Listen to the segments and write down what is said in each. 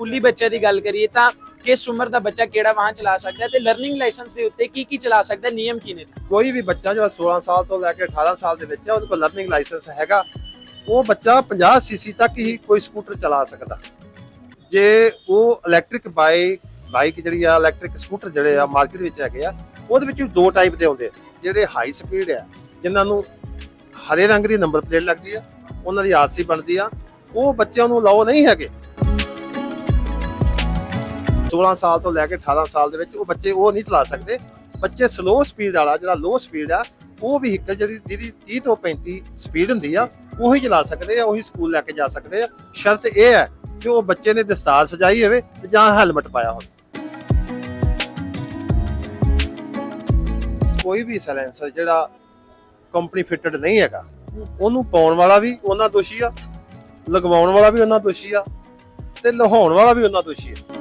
ਸਕੂਲੀ ਬੱਚਿਆਂ ਦੀ ਗੱਲ ਕਰੀਏ ਤਾਂ ਕਿਸ ਉਮਰ ਦਾ ਬੱਚਾ ਕਿਹੜਾ ਵਾਹਨ ਚਲਾ ਸਕਦਾ ਹੈ ਤੇ ਲਰਨਿੰਗ ਲਾਇਸੈਂਸ ਦੇ ਉੱਤੇ ਕੀ ਕੀ ਚਲਾ ਸਕਦਾ ਨਿਯਮ ਕੀ ਨੇ? ਕੋਈ ਵੀ ਬੱਚਾ ਜਿਹੜਾ 16 ਸਾਲ ਤੋਂ ਲੈ ਕੇ 18 ਸਾਲ ਦੇ ਵਿੱਚ ਹੈ, ਉਹਦੇ ਕੋਲ ਲਰਨਿੰਗ ਲਾਇਸੈਂਸ ਹੈਗਾ। ਉਹ ਬੱਚਾ 50 ਸੀਸੀ ਤੱਕ ਹੀ ਕੋਈ ਸਕੂਟਰ ਚਲਾ ਸਕਦਾ। ਜੇ ਉਹ ਇਲੈਕਟ੍ਰਿਕ ਬਾਈਕ ਬਾਈਕ ਜਿਹੜੀ ਆ ਇਲੈਕਟ੍ਰਿਕ ਸਕੂਟਰ ਜਿਹੜੇ ਆ ਮਾਰਕੀਟ ਵਿੱਚ ਹੈਗੇ ਆ, ਉਹਦੇ ਵਿੱਚ ਵੀ ਦੋ ਟਾਈਪ ਦੇ ਆਉਂਦੇ ਆ। ਜਿਹੜੇ ਹਾਈ ਸਪੀਡ ਆ, ਜਿਨ੍ਹਾਂ ਨੂੰ ਹਰੇ ਰੰਗ ਦੀ ਨੰਬਰ ਪਲੇਟ ਲੱਗਦੀ ਆ, ਉਹਨਾਂ ਦੀ ਆਰਸੀ ਬਣਦੀ ਆ। ਉਹ ਬੱਚਿਆਂ ਨੂੰ ਲਾਓ ਨਹੀਂ ਹੈਗੇ। 16 ਸਾਲ ਤੋਂ ਲੈ ਕੇ 18 ਸਾਲ ਦੇ ਵਿੱਚ ਉਹ ਬੱਚੇ ਉਹ ਨਹੀਂ ਚਲਾ ਸਕਦੇ। ਬੱਚੇ ਸਲੋ ਸਪੀਡ ਵਾਲਾ, ਜਿਹੜਾ ਲੋ ਸਪੀਡ ਆ, ਉਹ ਵਹੀਕਲ ਜਿਹੜੀ ਜਿਹਦੀ 30 ਤੋਂ 35 ਸਪੀਡ ਹੁੰਦੀ ਆ, ਉਹੀ ਚਲਾ ਸਕਦੇ ਆ, ਉਹੀ ਸਕੂਲ ਲੈ ਕੇ ਜਾ ਸਕਦੇ ਆ। ਸ਼ਰਤ ਇਹ ਹੈ ਕਿ ਉਹ ਬੱਚੇ ਨੇ ਦਸਤਾਰ ਸਜਾਈ ਹੋਵੇ ਤੇ ਜਾਂ ਹੈਲਮਟ ਪਾਇਆ ਹੋਵੇ। ਕੋਈ ਵੀ ਸਾਇਲੈਂਸਰ ਜਿਹੜਾ ਕੰਪਨੀ ਫਿਟਡ ਨਹੀਂ ਹੈਗਾ, ਉਹਨੂੰ ਪਾਉਣ ਵਾਲਾ ਵੀ ਉਹਨਾਂ ਦੋਸ਼ੀ ਆ, ਲਗਵਾਉਣ ਵਾਲਾ ਵੀ ਉਹਨਾਂ ਦੋਸ਼ੀ ਆ, ਤੇ ਲਹਾਉਣ ਵਾਲਾ ਵੀ ਉਹਨਾਂ ਦੋਸ਼ੀ ਆ।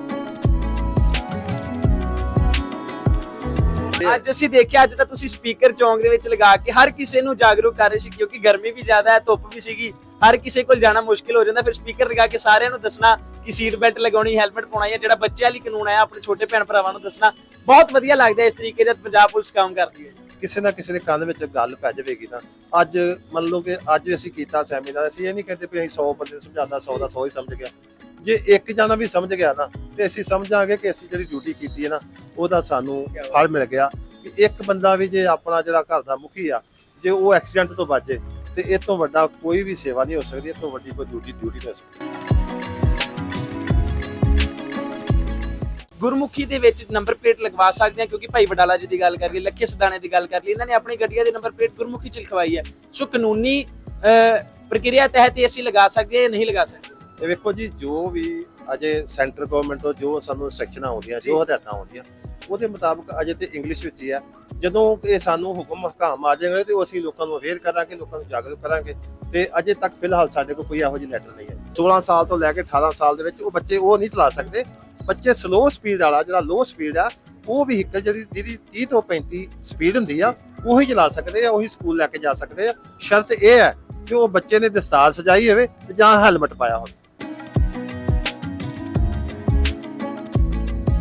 ਅੱਜ ਅਸੀਂ ਦੇਖਿਆ ਅੱਜ ਤਾਂ ਤੁਸੀਂ ਸਪੀਕਰ ਚੌਂਕ ਦੇ ਵਿੱਚ ਲਗਾ ਕੇ ਹਰ ਕਿਸੇ ਨੂੰ ਜਾਗਰੂਕ ਕਰ ਰਹੇ ਸੀ ਕਿਉਂਕਿ ਗਰਮੀ ਵੀ ਜ਼ਿਆਦਾ ਹੈ ਧੁੱਪ ਵੀ ਸੀਗੀ। ਹਰ ਕਿਸੇ ਕੋਲ ਜਾਣਾ ਮੁਸ਼ਕਿਲ ਹੋ ਜਾਂਦਾ ਫਿਰ ਸਪੀਕਰ ਲਗਾ ਕੇ ਸਾਰਿਆਂ ਨੂੰ ਦੱਸਣਾ ਕਿ ਸੀਟ ਬੈਲਟ ਲਗਾਉਣੀ ਹੈਲਮਟ ਪਾਉਣਾ ਹੈ ਜਿਹੜਾ ਬੱਚਿਆਂ ਲਈ ਕਾਨੂੰਨ ਆਇਆ ਆਪਣੇ ਛੋਟੇ ਭੈਣ ਭਰਾਵਾਂ ਨੂੰ ਦੱਸਣਾ। ਬਹੁਤ ਵਧੀਆ ਲੱਗਦਾ ਇਸ ਤਰੀਕੇ ਜਦ ਪੰਜਾਬ ਪੁਲਿਸ ਕੰਮ ਕਰਦੀ ਹੈ। ਕਿਸੇ ਨਾ ਕਿਸੇ ਦੇ ਕੰਨ ਵਿੱਚ ਗੱਲ ਪੈ ਜਾਵੇਗੀ ਨਾ ਅੱਜ ਮੰਨ ਲਓ ਕਿ ਅੱਜ ਅਸੀਂ ਕੀਤਾ ਸੈਮੀਨਾਰ ਅਸੀਂ ਇਹ ਨਹੀਂ ਕਹਿੰਦੇ ਵੀ ਅਸੀਂ 100 ਬੰਦੇ ਨੂੰ ਸਮਝਾਉਂਦਾ 100 ਦਾ 100 ਹੀ ਸਮਝ ਗਿਆ। ਜੇ ਇੱਕ ਜਣਾ ਵੀ ਸਮਝ ਗਿਆ ਨਾ, ਤੇ ਅਸੀਂ ਸਮਝਾਂਗੇ ਕਿ ਅਸੀਂ ਜਿਹੜੀ ਡਿਊਟੀ ਕੀਤੀ ਹੈ ਨਾ, ਉਹਦਾ ਸਾਨੂੰ ਫਲ ਮਿਲ ਗਿਆ। ਕਿ ਇੱਕ ਬੰਦਾ ਵੀ ਜੇ ਆਪਣਾ ਜਿਹੜਾ ਘਰ ਦਾ ਮੁਖੀ ਆ, ਜੇ ਉਹ ਐਕਸੀਡੈਂਟ ਤੋਂ ਬਚੇ ਤੇ ਇਹ ਤੋਂ ਵੱਡਾ ਕੋਈ ਵੀ ਸੇਵਾ ਨਹੀਂ ਹੋ ਸਕਦੀ, ਇਹ ਤੋਂ ਵੱਡੀ ਕੋਈ ਡਿਊਟੀ ਡਿਊਟੀ ਨਹੀਂ ਸਕਦੀ। ਗੁਰਮੁਖੀ ਦੇ ਵਿੱਚ ਨੰਬਰ ਪਲੇਟ ਲਗਵਾ ਸਕਦੇ ਆ ਕਿਉਂਕਿ ਭਾਈ ਵਡਾਲਾ ਜੀ ਦੀ ਗੱਲ ਕਰ ਲਈ, ਲੱਖੇ ਸਦਾਣੇ ਦੀ ਗੱਲ ਕਰ ਲਈ, ਇਹਨਾਂ ਨੇ ਆਪਣੀ ਗੱਡੀਆਂ ਦੀ ਨੰਬਰ ਪਲੇਟ ਗੁਰਮੁਖੀ ਚ ਲਿਖਵਾਈ ਹੈ। ਸੋ ਕਾਨੂੰਨੀ ਪ੍ਰਕਿਰਿਆ ਤਹਿਤ ਅਸੀਂ ਲਗਾ ਸਕਦੇ ਹਾਂ ਜਾਂ ਨਹੀਂ ਲਗਾ ਸਕਦੇ? ਇਹ ਵੇਖੋ ਜੀ ਜੋ ਵੀ ਅਜੇ ਸੈਂਟਰ ਗਵਰਨਮੈਂਟ ਤੋਂ ਜੋ ਸਾਨੂੰ ਇਨਸਟਰਕਸ਼ਨਾਂ ਆਉਂਦੀਆਂ ਜੋ ਹਦਾਇਤਾਂ ਆਉਂਦੀਆਂ ਉਹਦੇ ਮੁਤਾਬਕ ਅਜੇ ਤੇ ਇੰਗਲਿਸ਼ ਵਿੱਚ ਹੀ ਆ। ਜਦੋਂ ਇਹ ਸਾਨੂੰ ਹੁਕਮ ਹਕਾਮ ਆ ਜਾਣਗੇ ਤੇ ਉਹ ਅਸੀਂ ਲੋਕਾਂ ਨੂੰ ਅਵੇਅਰ ਕਰਾਂਗੇ ਲੋਕਾਂ ਨੂੰ ਜਾਗਰੂਕ ਕਰਾਂਗੇ ਤੇ ਅਜੇ ਤੱਕ ਫਿਲਹਾਲ ਸਾਡੇ ਕੋਲ ਕੋਈ ਇਹੋ ਜਿਹੀ ਲੈਟਰ ਨਹੀਂ ਹੈ। 16 ਸਾਲ ਤੋਂ ਲੈ ਕੇ 18 ਸਾਲ ਦੇ ਵਿੱਚ ਉਹ ਬੱਚੇ ਉਹ ਨਹੀਂ ਚਲਾ ਸਕਦੇ। ਬੱਚੇ ਸਲੋ ਸਪੀਡ ਵਾਲਾ ਜਿਹੜਾ ਲੋ ਸਪੀਡ ਆ ਉਹ ਵਹੀਕਲ ਜਿਹੜੀ ਜਿਹਦੀ 30 ਤੋਂ 35 ਸਪੀਡ ਹੁੰਦੀ ਆ ਉਹੀ ਚਲਾ ਸਕਦੇ ਆ ਉਹੀ ਸਕੂਲ ਲੈ ਕੇ ਜਾ ਸਕਦੇ ਆ। ਸ਼ਰਤ ਇਹ ਹੈ ਕਿ ਉਹ ਬੱਚੇ ਨੇ ਦਸਤਾਰ ਸਜਾਈ ਹੋਵੇ ਤੇ ਜਾਂ ਹੈਲਮਟ ਪਾਇਆ ਹੋਵੇ।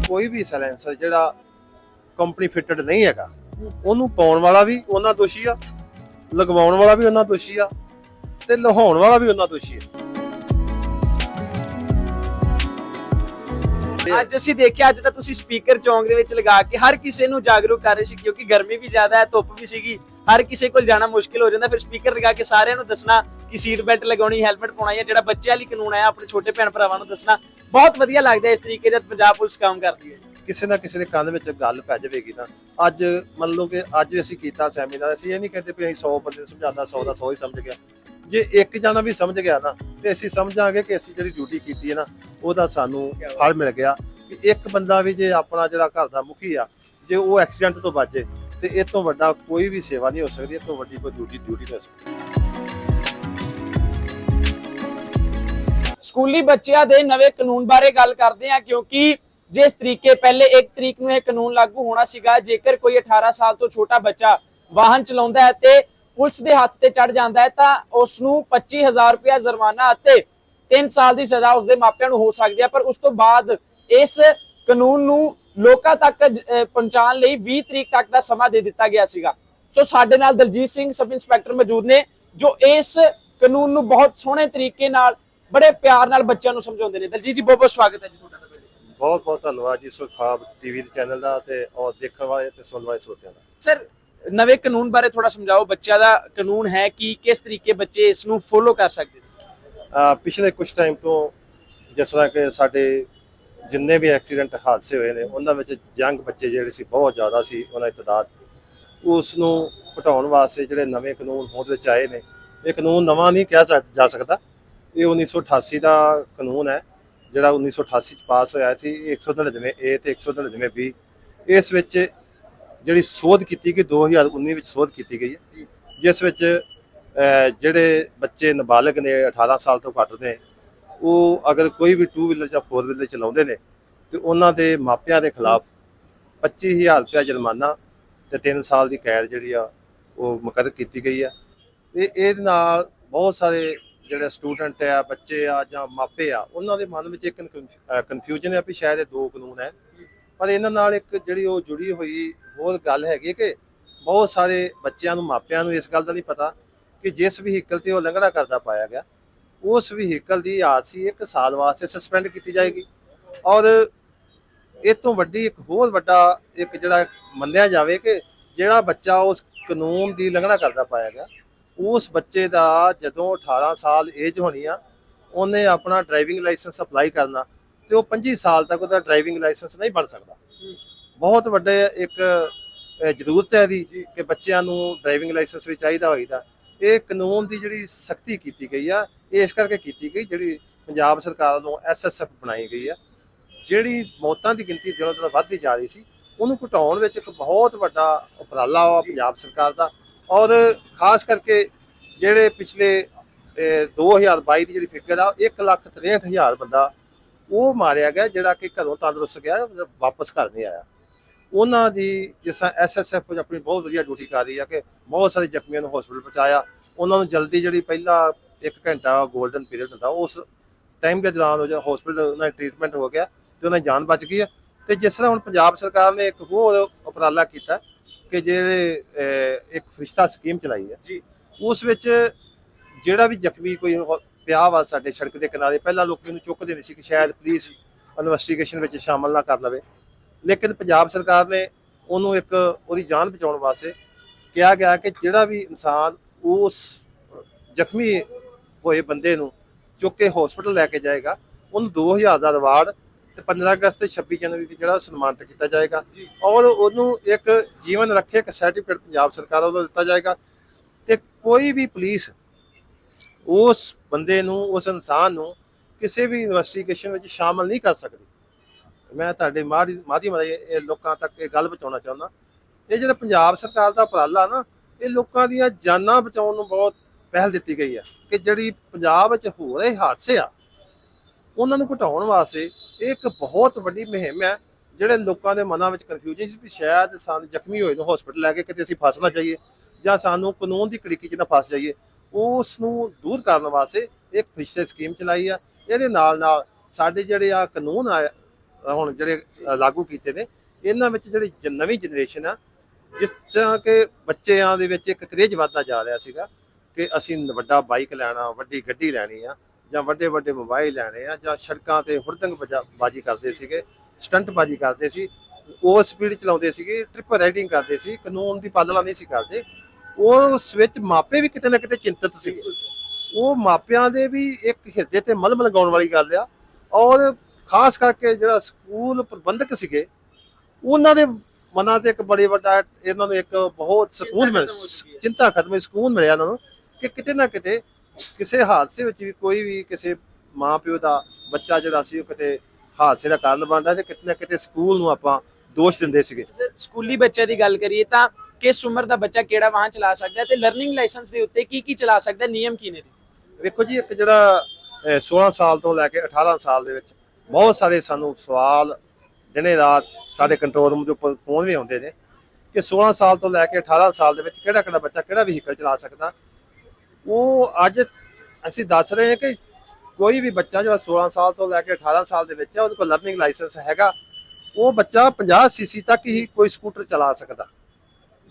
ਕੋਈ ਵੀ ਸਾਇਲੈਂਸਰ ਜਿਹੜਾ ਕੰਪਨੀ ਫਿਟਡ ਨਹੀਂ ਹੈਗਾ, ਉਹਨੂੰ ਪਾਉਣ ਵਾਲਾ ਵੀ ਉਹਨਾਂ ਦੋਸ਼ੀ ਆ, ਲਗਵਾਉਣ ਵਾਲਾ ਵੀ ਉਹਨਾਂ ਦੋਸ਼ੀ ਆ ਤੇ ਲਹਾਉਣ ਵਾਲਾ ਵੀ ਉਹਨਾਂ ਦੋਸ਼ੀ ਆ। ਅੱਜ ਅਸੀਂ ਦੇਖਿਆ, ਅੱਜ ਤਾਂ ਤੁਸੀਂ ਸਪੀਕਰ ਚੌਂਕ ਦੇ ਵਿੱਚ ਲਗਾ ਕੇ ਹਰ ਕਿਸੇ ਨੂੰ ਜਾਗਰੂਕ ਕਰ ਰਹੇ ਸੀ, ਕਿਉਂਕਿ ਗਰਮੀ ਵੀ ਜ਼ਿਆਦਾ ਹੈ, ਧੁੱਪ ਵੀ ਸੀਗੀ। ਹਰ ਕਿਸੇ ਕੋਲ ਜਾਣਾ ਮੁਸ਼ਕਿਲ ਹੋ ਜਾਂਦਾ, ਫਿਰ ਸਪੀਕਰ ਲਗਾ ਕੇ ਸਾਰਿਆਂ ਨੂੰ ਦੱਸਣਾ ਕਿ ਸੀਟ ਬੈਲਟ ਲਗਾਉਣੀ ਹੈਲਮਟ ਪਾਉਣਾ ਹੈ ਜਿਹੜਾ ਬੱਚਿਆਂ ਲਈ ਕਾਨੂੰਨ ਆਇਆ ਆਪਣੇ ਛੋਟੇ ਭੈਣ ਭਰਾਵਾਂ ਨੂੰ ਦੱਸਣਾ। ਬਹੁਤ ਵਧੀਆ ਲੱਗਦਾ ਇਸ ਤਰੀਕੇ ਜਦ ਪੰਜਾਬ ਪੁਲਿਸ ਕੰਮ ਕਰਦੀ ਹੈ। ਕਿਸੇ ਨਾ ਕਿਸੇ ਦੇ ਕੰਨ ਵਿੱਚ ਗੱਲ ਪੈ ਜਾਵੇਗੀ ਨਾ। ਅੱਜ ਮੰਨ ਲਓ ਕਿ ਅੱਜ ਅਸੀਂ ਕੀਤਾ ਸੈਮੀਨਾਰ ਅਸੀਂ ਇਹ ਨਹੀਂ ਕਹਿੰਦੇ ਵੀ ਅਸੀਂ 100 ਬੰਦੇ ਨੂੰ ਸਮਝਾਉਂਦਾ 100 ਦਾ 100 ਹੀ ਸਮਝ ਗਿਆ। ਜੇ ਇੱਕ ਜਣਾ ਵੀ ਸਮਝ ਗਿਆ ਨਾ, ਤੇ ਅਸੀਂ ਸਮਝਾਂਗੇ ਕਿ ਅਸੀਂ ਜਿਹੜੀ ਡਿਊਟੀ ਕੀਤੀ ਹੈ ਨਾ, ਉਹਦਾ ਸਾਨੂੰ ਫਲ ਮਿਲ ਗਿਆ। ਕਿ ਇੱਕ ਬੰਦਾ ਵੀ ਜੇ ਆਪਣਾ ਜਿਹੜਾ ਘਰ ਦਾ ਮੁਖੀ ਆ, ਜੇ ਉਹ ਐਕਸੀਡੈਂਟ ਤੋਂ ਬਚੇ ਤੇ ਇਹ ਤੋਂ ਵੱਡਾ ਕੋਈ ਵੀ ਸੇਵਾ ਨਹੀਂ ਹੋ ਸਕਦੀ, ਇਹ ਤੋਂ ਵੱਡੀ ਕੋਈ ਡਿਊਟੀ ਡਿਊਟੀ ਨਹੀਂ ਹੋ ਸਕਦੀ ਸਕੂਲੀ ਬੱਚਿਆਂ ਦੇ ਨਵੇਂ ਕਾਨੂੰਨ ਬਾਰੇ ਗੱਲ ਕਰਦੇ ਹਾਂ, ਕਿਉਂਕਿ ਜਿਸ ਤਰੀਕੇ ਪਹਿਲੇ 1 ਤਰੀਕ ਨੂੰ ਇਹ ਕਾਨੂੰਨ ਲਾਗੂ ਹੋਣਾ ਸੀਗਾ, ਜੇਕਰ ਕੋਈ 18 ਸਾਲ ਤੋਂ ਛੋਟਾ ਬੱਚਾ ਵਾਹਨ ਚਲਾਉਂਦਾ ਹੈ ਤੇ ਪੁਲਿਸ ਦੇ ਹੱਥ ਤੇ ਚੜ ਜਾਂਦਾ ਹੈ, ਤਾਂ ਉਸ ਨੂੰ 25000 ਰੁਪਇਆ ਜੁਰਮਾਨਾ ਅਤੇ 3 ਸਾਲ ਦੀ ਸਜ਼ਾ ਉਸ ਦੇ ਮਾਪਿਆਂ ਨੂੰ ਹੋ ਸਕਦੀ ਹੈ। ਪਰ ਉਸ ਤੋਂ ਬਾਅਦ ਇਸ ਕਾਨੂੰਨ ਨੂੰ ਲੋਕਾਂ ਤੱਕ ਪਹੁੰਚਾਉਣ ਲਈ 20 ਤਰੀਕ ਤੱਕ ਦਾ ਸਮਾਂ ਦੇ ਦਿੱਤਾ ਗਿਆ ਸੀਗਾ। ਸੋ ਸਾਡੇ ਨਾਲ ਦਲਜੀਤ ਸਿੰਘ ਸਬ ਇੰਸਪੈਕਟਰ ਮੌਜੂਦ ਨੇ ਜੋ ਇਸ ਕਾਨੂੰਨ ਨੂੰ ਬਹੁਤ ਸੋਹਣੇ ਤਰੀਕੇ ਨਾਲ ਬੜੇ ਪਿਆਰ ਨਾਲ ਬੱਚਿਆਂ ਨੂੰ ਸਮਝਾਉਂਦੇ ਨੇ। ਦਲਜੀਤ ਜੀ ਬਹੁਤ ਬਹੁਤ ਸਵਾਗਤ ਹੈ ਜੀ ਤੁਹਾਡਾ। ਬਹੁਤ ਬਹੁਤ ਧੰਨਵਾਦ ਜੀ ਸੁਖਾਬ ਟੀਵੀ ਦੇ ਚੈਨਲ ਦਾ ਤੇ ਔਰ ਦੇਖਣ ਵਾਲੇ ਤੇ ਸੁਣਨ ਵਾਲੇ ਸਰੋਤਿਆਂ ਦਾ। ਸਰ ਨਵੇਂ ਕਾਨੂੰਨ ਬਾਰੇ ਥੋੜਾ ਸਮਝਾਓ। ਬੱਚਿਆਂ ਦਾ ਕਾਨੂੰਨ ਹੈ ਕਿ ਕਿਸ ਤਰੀਕੇ ਬੱਚੇ ਇਸ ਨੂੰ ਫੋਲੋ ਕਰ ਸਕਦੇ ਨੇ? ਪਿਛਲੇ ਕੁਝ ਟਾਈਮ ਤੋਂ ਜਿਸ ਤਰ੍ਹਾਂ ਕਿ ਸਾਡੇ ਜਿੰਨੇ ਵੀ ਐਕਸੀਡੈਂਟ ਹਾਦਸੇ ਹੋਏ ਨੇ, ਉਹਨਾਂ ਵਿੱਚ ਯੰਗ ਬੱਚੇ ਜਿਹੜੇ ਸੀ, ਬਹੁਤ ਜ਼ਿਆਦਾ ਸੀ, ਉਹਨਾਂ ਦੀ ਤਾਦਾਦ। ਉਸ ਨੂੰ ਘਟਾਉਣ ਵਾਸਤੇ ਜਿਹੜੇ ਨਵੇਂ ਕਾਨੂੰਨ ਹੋਂਦ ਵਿੱਚ ਆਏ ਨੇ, ਇਹ ਕਾਨੂੰਨ ਨਵਾਂ ਨਹੀਂ ਕਿਹਾ ਸਕ- ਜਾ ਸਕਦਾ। ਇਹ 1988 ਦਾ ਕਾਨੂੰਨ ਹੈ, ਜਿਹੜਾ 1988 ਚ ਪਾਸ ਹੋਇਆ ਸੀ 199 ਏ ਤੇ 199 ਬੀ ਇਸ ਵਿੱਚ ਜਿਹੜੀ ਸੋਧ ਕੀਤੀ ਗਈ 2019 ਵਿੱਚ ਸੋਧ ਕੀਤੀ ਗਈ ਹੈ। ਜਿਸ ਵਿੱਚ ਜਿਹੜੇ ਬੱਚੇ ਨਾਬਾਲਗ ਨੇ 18 ਸਾਲ ਤੋਂ ਘੱਟ ਨੇ ਉਹ ਅਗਰ ਕੋਈ ਵੀ ਟੂ ਵੀਲਰ ਜਾਂ ਫੋਰ ਵੀਲਰ ਚਲਾਉਂਦੇ ਨੇ, ਤੇ ਉਹਨਾਂ ਦੇ ਮਾਪਿਆਂ ਦੇ ਖਿਲਾਫ 25000 ਰੁਪਏ ਜੁਰਮਾਨਾ ਤੇ 3 ਸਾਲ ਦੀ ਕੈਦ ਜਿਹੜੀ ਆ, ਉਹ ਮੁਕੱਦਰ ਕੀਤੀ ਗਈ ਆ। ਤੇ ਇਹਦੇ ਨਾਲ ਬਹੁਤ ਸਾਰੇ ਜਿਹੜੇ ਸਟੂਡੈਂਟ ਆ, ਬੱਚੇ ਆ ਜਾਂ ਮਾਪੇ ਆ, ਉਹਨਾਂ ਦੇ ਮਨ ਵਿੱਚ ਇੱਕ ਕਨਫਿਊਜ਼ਨ ਹੈ ਵੀ ਸ਼ਾਇਦ ਇਹ ਦੋ ਕਾਨੂੰਨ ਹੈ। ਪਰ ਇਹਨਾਂ ਨਾਲ ਇੱਕ ਜਿਹੜੀ ਉਹ ਜੁੜੀ ਹੋਈ ਹੋਰ ਗੱਲ ਹੈਗੀ ਕਿ ਬਹੁਤ ਸਾਰੇ ਬੱਚਿਆਂ ਨੂੰ, ਮਾਪਿਆਂ ਨੂੰ ਇਸ ਗੱਲ ਦਾ ਨਹੀਂ ਪਤਾ ਕਿ ਜਿਸ ਵਹੀਕਲ ਤੇ ਉਹ ਲੰਘਣਾ ਕਰਦਾ ਪਾਇਆ ਗਿਆ ਉਸ ਵਹੀਕਲ ਦੀ ਆਰਸੀ ਇੱਕ ਸਾਲ ਵਾਸਤੇ ਸਸਪੈਂਡ ਕੀਤੀ ਜਾਏਗੀ। ਔਰ ਇਹ ਤੋਂ ਵੱਡੀ ਇੱਕ ਹੋਰ ਵੱਡਾ ਇੱਕ ਜਿਹੜਾ ਮੰਨਿਆ ਜਾਵੇ ਕਿ ਜਿਹੜਾ ਬੱਚਾ ਉਸ ਕਾਨੂੰਨ ਦੀ ਲੰਘਣਾ ਕਰਦਾ ਪਾਇਆ ਗਿਆ, ਉਸ ਬੱਚੇ ਦਾ ਜਦੋਂ 18 ਸਾਲ ਏਜ ਹੋਣੀ ਆ, ਉਹਨੇ ਆਪਣਾ ਡਰਾਈਵਿੰਗ ਲਾਇਸੈਂਸ ਅਪਲਾਈ ਕਰਨਾ ਤੇ ਉਹ 25 ਸਾਲ ਤੱਕ ਉਹਦਾ ਡਰਾਈਵਿੰਗ ਲਾਇਸੈਂਸ ਨਹੀਂ ਬਣ ਸਕਦਾ। ਬਹੁਤ ਵੱਡੇ ਇੱਕ ਜ਼ਰੂਰਤ ਹੈ ਦੀ ਕਿ ਬੱਚਿਆਂ ਨੂੰ ਡਰਾਈਵਿੰਗ ਲਾਇਸੈਂਸ ਵੀ ਚਾਹੀਦਾ ਹੋਈਦਾ। ਇਹ ਕਾਨੂੰਨ ਦੀ ਜਿਹੜੀ ਸਖਤੀ ਕੀਤੀ ਗਈ ਆ ਇਹ ਇਸ ਕਰਕੇ ਕੀਤੀ ਗਈ ਜਿਹੜੀ ਪੰਜਾਬ ਸਰਕਾਰ ਵੱਲੋਂ ਐਸਐਸਐਫ ਬਣਾਈ ਗਈ ਆ। ਜਿਹੜੀ ਮੌਤਾਂ ਦੀ ਗਿਣਤੀ ਦਿਨੋਂ ਦਿਨ ਵੱਧਦੀ ਜਾ ਰਹੀ ਸੀ ਉਹਨੂੰ ਘਟਾਉਣ ਵਿੱਚ ਇੱਕ ਬਹੁਤ ਵੱਡਾ ਉਪਰਾਲਾ ਵਾ ਪੰਜਾਬ ਸਰਕਾਰ ਦਾ। ਔਰ ਖਾਸ ਕਰਕੇ ਜਿਹੜੇ ਪਿਛਲੇ ਅਹ, 2022 ਦੀ ਜਿਹੜੀ ਫਿਕਰ ਆ 163000 ਬੰਦਾ ਉਹ ਮਾਰਿਆ ਗਿਆ ਜਿਹੜਾ ਕਿ ਘਰੋਂ ਤੰਦਰੁਸਤ ਗਿਆ ਵਾਪਸ ਘਰ ਨਹੀਂ ਆਇਆ। ਉਹਨਾਂ ਦੀ ਜਿਸ ਤਰ੍ਹਾਂ ਐਸਐਸਐਫ ਆਪਣੀ ਬਹੁਤ ਵਧੀਆ ਡਿਊਟੀ ਕਰ ਰਹੀ ਆ ਕਿ ਬਹੁਤ ਸਾਰੇ ਜ਼ਖਮੀਆਂ ਨੂੰ ਹਸਪੀਟਲ ਪਹੁੰਚਾਇਆ। ਉਹਨਾਂ ਨੂੰ ਜਲਦੀ ਜਿਹੜੀ ਪਹਿਲਾ 1 ਘੰਟਾ 골ਡਨ ਪੀਰੀਅਡ ਹੁੰਦਾ ਉਸ ਟਾਈਮ ਦੇ ਦੌਰਾਨ ਉਹ ਹਸਪੀਟਲ ਉਹਨਾਂ ਦਾ ਟ੍ਰੀਟਮੈਂਟ ਹੋ ਗਿਆ ਤੇ ਉਹਨਾਂ ਦੀ ਜਾਨ ਬਚ ਗਈ ਹੈ ਤੇ ਜਿਸ ਤਰ੍ਹਾਂ ਹੁਣ ਪੰਜਾਬ ਸਰਕਾਰ ਨੇ ਇੱਕ ਹੋਰ ਉਪਰਾਲਾ ਕੀਤਾ ਕਿ ਜਿਹੜੇ ਇੱਕ ਫਿਸ਼ਤਾ ਸਕੀਮ ਚਲਾਈ ਹੈ ਜੀ। ਉਸ ਵਿੱਚ ਜਿਹੜਾ ਵੀ ਜ਼ਖਮੀ ਕੋਈ ਪਿਆ ਵਾ ਸਾਡੇ ਸੜਕ ਦੇ ਕਿਨਾਰੇ ਪਹਿਲਾਂ ਲੋਕੀ ਨੂੰ ਚੁੱਕਦੇ ਨਹੀਂ ਸੀ ਕਿ ਸ਼ਾਇਦ ਪੁਲਿਸ ਇਨਵੈਸਟੀਗੇਸ਼ਨ ਵਿੱਚ ਸ਼ਾਮਲ ਨਾ ਕਰ ਲਵੇ। ਲੇਕਿਨ ਪੰਜਾਬ ਸਰਕਾਰ ਨੇ ਉਹਨੂੰ ਇੱਕ ਉਹਦੀ ਜਾਨ ਬਚਾਉਣ ਵਾਸਤੇ ਕਿਹਾ ਗਿਆ ਕਿ ਜਿਹੜਾ ਵੀ ਇਨਸਾਨ ਉਸ ਜ਼ਖਮੀ ਹੋਏ ਬੰਦੇ ਨੂੰ ਚੁੱਕ ਕੇ ਹਸਪੀਟਲ ਲੈ ਕੇ ਜਾਏਗਾ ਉਹਨੂੰ 2000 ਦਾ ਰਿਵਾਰਡ ਤੇ 15 ਅਗਸਤ ਤੇ 26 ਜਨਵਰੀ ਦੀ ਜਿਹੜਾ ਸਨਮਾਨਿਤ ਕੀਤਾ ਜਾਏਗਾ ਔਰ ਉਹਨੂੰ ਇੱਕ ਜੀਵਨ ਰੱਖਿਅਕ ਸਰਟੀਫਿਕੇਟ ਪੰਜਾਬ ਸਰਕਾਰ ਵੱਲੋਂ ਦਿੱਤਾ ਜਾਏਗਾ ਤੇ ਕੋਈ ਵੀ ਪੁਲਿਸ ਉਸ ਬੰਦੇ ਨੂੰ ਉਸ ਇਨਸਾਨ ਨੂੰ ਕਿਸੇ ਵੀ ਇਨਵੈਸਟੀਗੇਸ਼ਨ ਵਿੱਚ ਸ਼ਾਮਲ ਨਹੀਂ ਕਰ ਸਕਦੀ। ਮੈਂ ਤੁਹਾਡੇ ਮਾਧਿ- ਮਾਧਿਅਮ ਰਾਹੀਂ ਇਹ ਲੋਕਾਂ ਤੱਕ ਇਹ ਗੱਲ ਪਹੁੰਚਾਉਣਾ ਚਾਹੁੰਦਾ। ਇਹ ਜਿਹੜਾ ਪੰਜਾਬ ਸਰਕਾਰ ਦਾ ਉਪਰਾਲਾ ਨਾ, ਇਹ ਲੋਕਾਂ ਦੀਆਂ ਜਾਨਾਂ ਬਚਾਉਣ ਨੂੰ ਬਹੁਤ ਪਹਿਲ ਦਿੱਤੀ ਗਈ ਆ ਕਿ ਜਿਹੜੀ ਪੰਜਾਬ ਵਿੱਚ ਹੋ ਰਹੇ ਹਾਦਸੇ ਆ, ਉਹਨਾਂ ਨੂੰ ਘਟਾਉਣ ਵਾਸਤੇ ਇਹ ਇੱਕ ਬਹੁਤ ਵੱਡੀ ਮੁਹਿੰਮ ਹੈ, ਜਿਹੜੇ ਲੋਕਾਂ ਦੇ ਮਨਾਂ ਵਿੱਚ ਕਨਫਿਊਜ਼ਨ ਸੀ ਵੀ ਸ਼ਾਇਦ ਸਾਨੂੰ ਜ਼ਖਮੀ ਹੋਏ ਨੂੰ ਹਸਪੀਟਲ ਲੈ ਕੇ ਕਿਤੇ ਅਸੀਂ ਫਸ ਨਾ ਜਾਈਏ ਜਾਂ ਸਾਨੂੰ ਕਾਨੂੰਨ ਦੀ ਕੜੀਕੀ 'ਚ ਨਾ ਫਸ ਜਾਈਏ। ਉਸ ਨੂੰ ਦੂਰ ਕਰਨ ਵਾਸਤੇ ਇੱਕ ਫਿਸ਼ੇ ਸਕੀਮ ਚਲਾਈ ਆ। ਇਹਦੇ ਨਾਲ ਨਾਲ ਸਾਡੇ ਜਿਹੜੇ ਆ ਕਾਨੂੰਨ ਆ ਹੁਣ ਜਿਹੜੇ ਲਾਗੂ ਕੀਤੇ ਨੇ ਇਹਨਾਂ ਵਿੱਚ ਜਿਹੜੀ ਨਵੀਂ ਜਨਰੇਸ਼ਨ ਆ ਜਿਸ ਤਰ੍ਹਾਂ ਕਿ ਬੱਚਿਆਂ ਦੇ ਵਿੱਚ ਇੱਕ ਕਰੇਜ ਵਧਦਾ ਜਾ ਰਿਹਾ ਸੀਗਾ ਕਿ ਅਸੀਂ ਵੱਡਾ ਬਾਈਕ ਲੈਣਾ ਵੱਡੀ ਗੱਡੀ ਲੈਣੀ ਆ ਜਾਂ ਵੱਡੇ ਵੱਡੇ ਮੋਬਾਈਲ ਲੈਣੇ ਆ ਜਾਂ ਸੜਕਾਂ ਤੇ ਹੁੜਦੰਗ ਬਜਾ- ਕਰਦੇ ਸੀਗੇ ਸਟੰਟ ਬਾਜੀ ਕਰਦੇ ਸੀ ਉਹ ਸਪੀਡ ਚਲਾਉਂਦੇ ਸੀਗੇ ਟ੍ਰਿਪ ਰਾਈਡਿੰਗ ਕਰਦੇ ਸੀ ਕਾਨੂੰਨ ਦੀ ਪਾਲਣਾ ਨਹੀਂ ਸੀ ਕਰਦੇ ਉਸ ਵਿੱਚ ਮਾਪੇ ਵੀ ਕਿਤੇ ਨਾ ਕਿਤੇ ਚਿੰਤਤ ਸੀਗੇ। ਉਹ ਮਾਪਿਆਂ ਦੇ ਵੀ ਇੱਕ ਹਿਰਦੇ ਤੇ ਮਲਮ ਲਗਾਉਣ ਵਾਲੀ ਗੱਲ ਆ ਔਰ ਖਾਸ ਕਰਕੇ ਜਿਹੜਾ ਸਕੂਲ ਪ੍ਰਬੰਧਕ ਸੀਗੇ ਉਹਨਾਂ ਦੇ ਮਨਾਂ ਤੇ ਇੱਕ ਬੜੀ ਵੱਡਾ ਇਹਨਾਂ ਨੂੰ ਇੱਕ ਬਹੁਤ ਸਕੂਨ ਮਿਲ। ਚਿੰਤਾ ਖਤਮ ਹੋਈ ਸਕੂਨ ਮਿਲਿਆ ਇਹਨਾਂ ਨੂੰ ਕਿ ਕਿਤੇ ਨਾ ਕਿਤੇ ਕਿਸੇ ਹਾਦਸੇ ਵਿੱਚ ਵੀ ਕੋਈ ਵੀ ਕਿਸੇ ਮਾਂ ਪਿਓ ਦਾ ਬੱਚਾ ਜਿਹੜਾ ਸੀ ਉਹ ਕਿਤੇ ਹਾਦਸੇ ਦਾ ਕਾਰਨ ਬਣਦਾ ਤੇ ਕਿਤੇ ਨਾ ਕਿਤੇ ਸਕੂਲ ਨੂੰ ਆਪਾਂ ਦੋਸ਼ ਦਿੰਦੇ ਸੀਗੇ ਸਕੂਲੀ ਬੱਚਿਆਂ ਦੀ ਗੱਲ ਕਰੀਏ ਤਾਂ ਕਿਸ ਉਮਰ ਦਾ ਬੱਚਾ ਕਿਹੜਾ ਵਾਹਨ ਚਲਾ ਸਕਦਾ ਤੇ ਲਰਨਿੰਗ ਲਾਇਸੈਂਸ ਦੇ ਉੱਤੇ ਕੀ ਕੀ ਚਲਾ ਸਕਦਾ ਨਿਯਮ ਕੀ ਨੇ? ਵੇਖੋ ਜੀ ਇੱਕ ਜਿਹੜਾ ਅਹ, 16 ਸਾਲ ਤੋਂ ਲੈ ਕੇ 18 ਸਾਲ ਦੇ ਵਿੱਚ ਬਹੁਤ ਸਾਰੇ ਸਾਨੂੰ ਸਵਾਲ ਦਿਨੇ ਰਾਤ ਸਾਡੇ ਕੰਟਰੋਲ ਰੂਮ ਦੇ ਉੱਪਰ ਫੋਨ ਵੀ ਆਉਂਦੇ ਨੇ ਕਿ 16 ਸਾਲ ਤੋਂ ਲੈ ਕੇ 18 ਸਾਲ ਦੇ ਵਿੱਚ ਕਿਹੜਾ ਕਿਹੜਾ ਬੱਚਾ ਕਿਹੜਾ ਵਹੀਕਲ ਚਲਾ ਸਕਦਾ? ਉਹ ਅੱਜ ਅਸੀਂ ਦੱਸ ਰਹੇ ਹਾਂ ਕਿ ਕੋਈ ਵੀ ਬੱਚਾ ਜਿਹੜਾ 16 ਸਾਲ ਤੋਂ ਲੈ ਕੇ 18 ਸਾਲ ਦੇ ਵਿੱਚ ਹੈ, ਉਹਦੇ ਕੋਲ ਲਰਨਿੰਗ ਲਾਇਸੈਂਸ ਹੈਗਾ, ਉਹ ਬੱਚਾ 50 ਸੀਸੀ ਤੱਕ ਹੀ ਕੋਈ ਸਕੂਟਰ ਚਲਾ ਸਕਦਾ।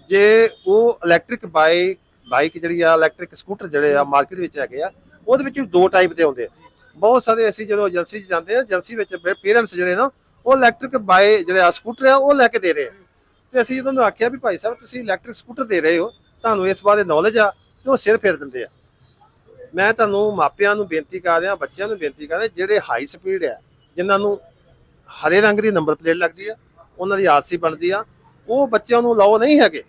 ਜੇ ਉਹ ਇਲੈਕਟ੍ਰਿਕ ਬਾਈਕ ਬਾਈਕ ਜਿਹੜੀ ਆ ਇਲੈਕਟ੍ਰਿਕ ਸਕੂਟਰ ਜਿਹੜੇ ਆ ਮਾਰਕੀਟ ਵਿੱਚ ਹੈਗੇ ਆ, ਉਹਦੇ ਵਿੱਚ ਵੀ ਦੋ ਟਾਈਪ ਦੇ ਆਉਂਦੇ ਆ। ਬਹੁਤ ਸਾਰੇ ਅਸੀਂ ਜਦੋਂ ਏਜੰਸੀ 'ਚ ਜਾਂਦੇ ਆ ਏਜੰਸੀ ਵਿੱਚ ਪੇਰੈਂਟਸ ਜਿਹੜੇ ਨਾ, ਉਹ ਇਲੈਕਟ੍ਰਿਕ ਬਾਏ ਜਿਹੜੇ ਆ ਸਕੂਟਰ ਆ, ਉਹ ਲੈ ਕੇ ਦੇ ਰਹੇ ਆ। ਤੇ ਅਸੀਂ ਉਹਨਾਂ ਨੂੰ ਆਖਿਆ ਵੀ ਭਾਈ ਸਾਹਿਬ, ਤੁਸੀਂ ਇਲੈਕਟ੍ਰਿਕ ਸਕੂਟਰ ਦੇ ਰਹੇ ਹੋ, ਤੁਹਾਨੂੰ ਇਸ ਬਾਰੇ ਨੌਲੇਜ ਆ, ਤੇ ਉਹ ਸਿਰ ਫੇਰ ਦਿੰਦੇ ਆ। ਮੈਂ ਤੁਹਾਨੂੰ ਮਾਪਿਆਂ ਨੂੰ ਬੇਨਤੀ ਕਰ ਰਿਹਾ, ਬੱਚਿਆਂ ਨੂੰ ਬੇਨਤੀ ਕਰ ਰਿਹਾ, ਜਿਹੜੇ ਹਾਈ ਸਪੀਡ ਆ, ਜਿਨ੍ਹਾਂ ਨੂੰ ਹਰੇ ਰੰਗ ਦੀ ਨੰਬਰ ਪਲੇਟ ਲੱਗਦੀ ਆ, ਉਹਨਾਂ ਦੀ ਆਰਸੀ ਬਣਦੀ ਆ, ਉਹ ਬੱਚਿਆਂ ਨੂੰ ਲਾਓ ਨਹੀਂ ਹੈਗੇ।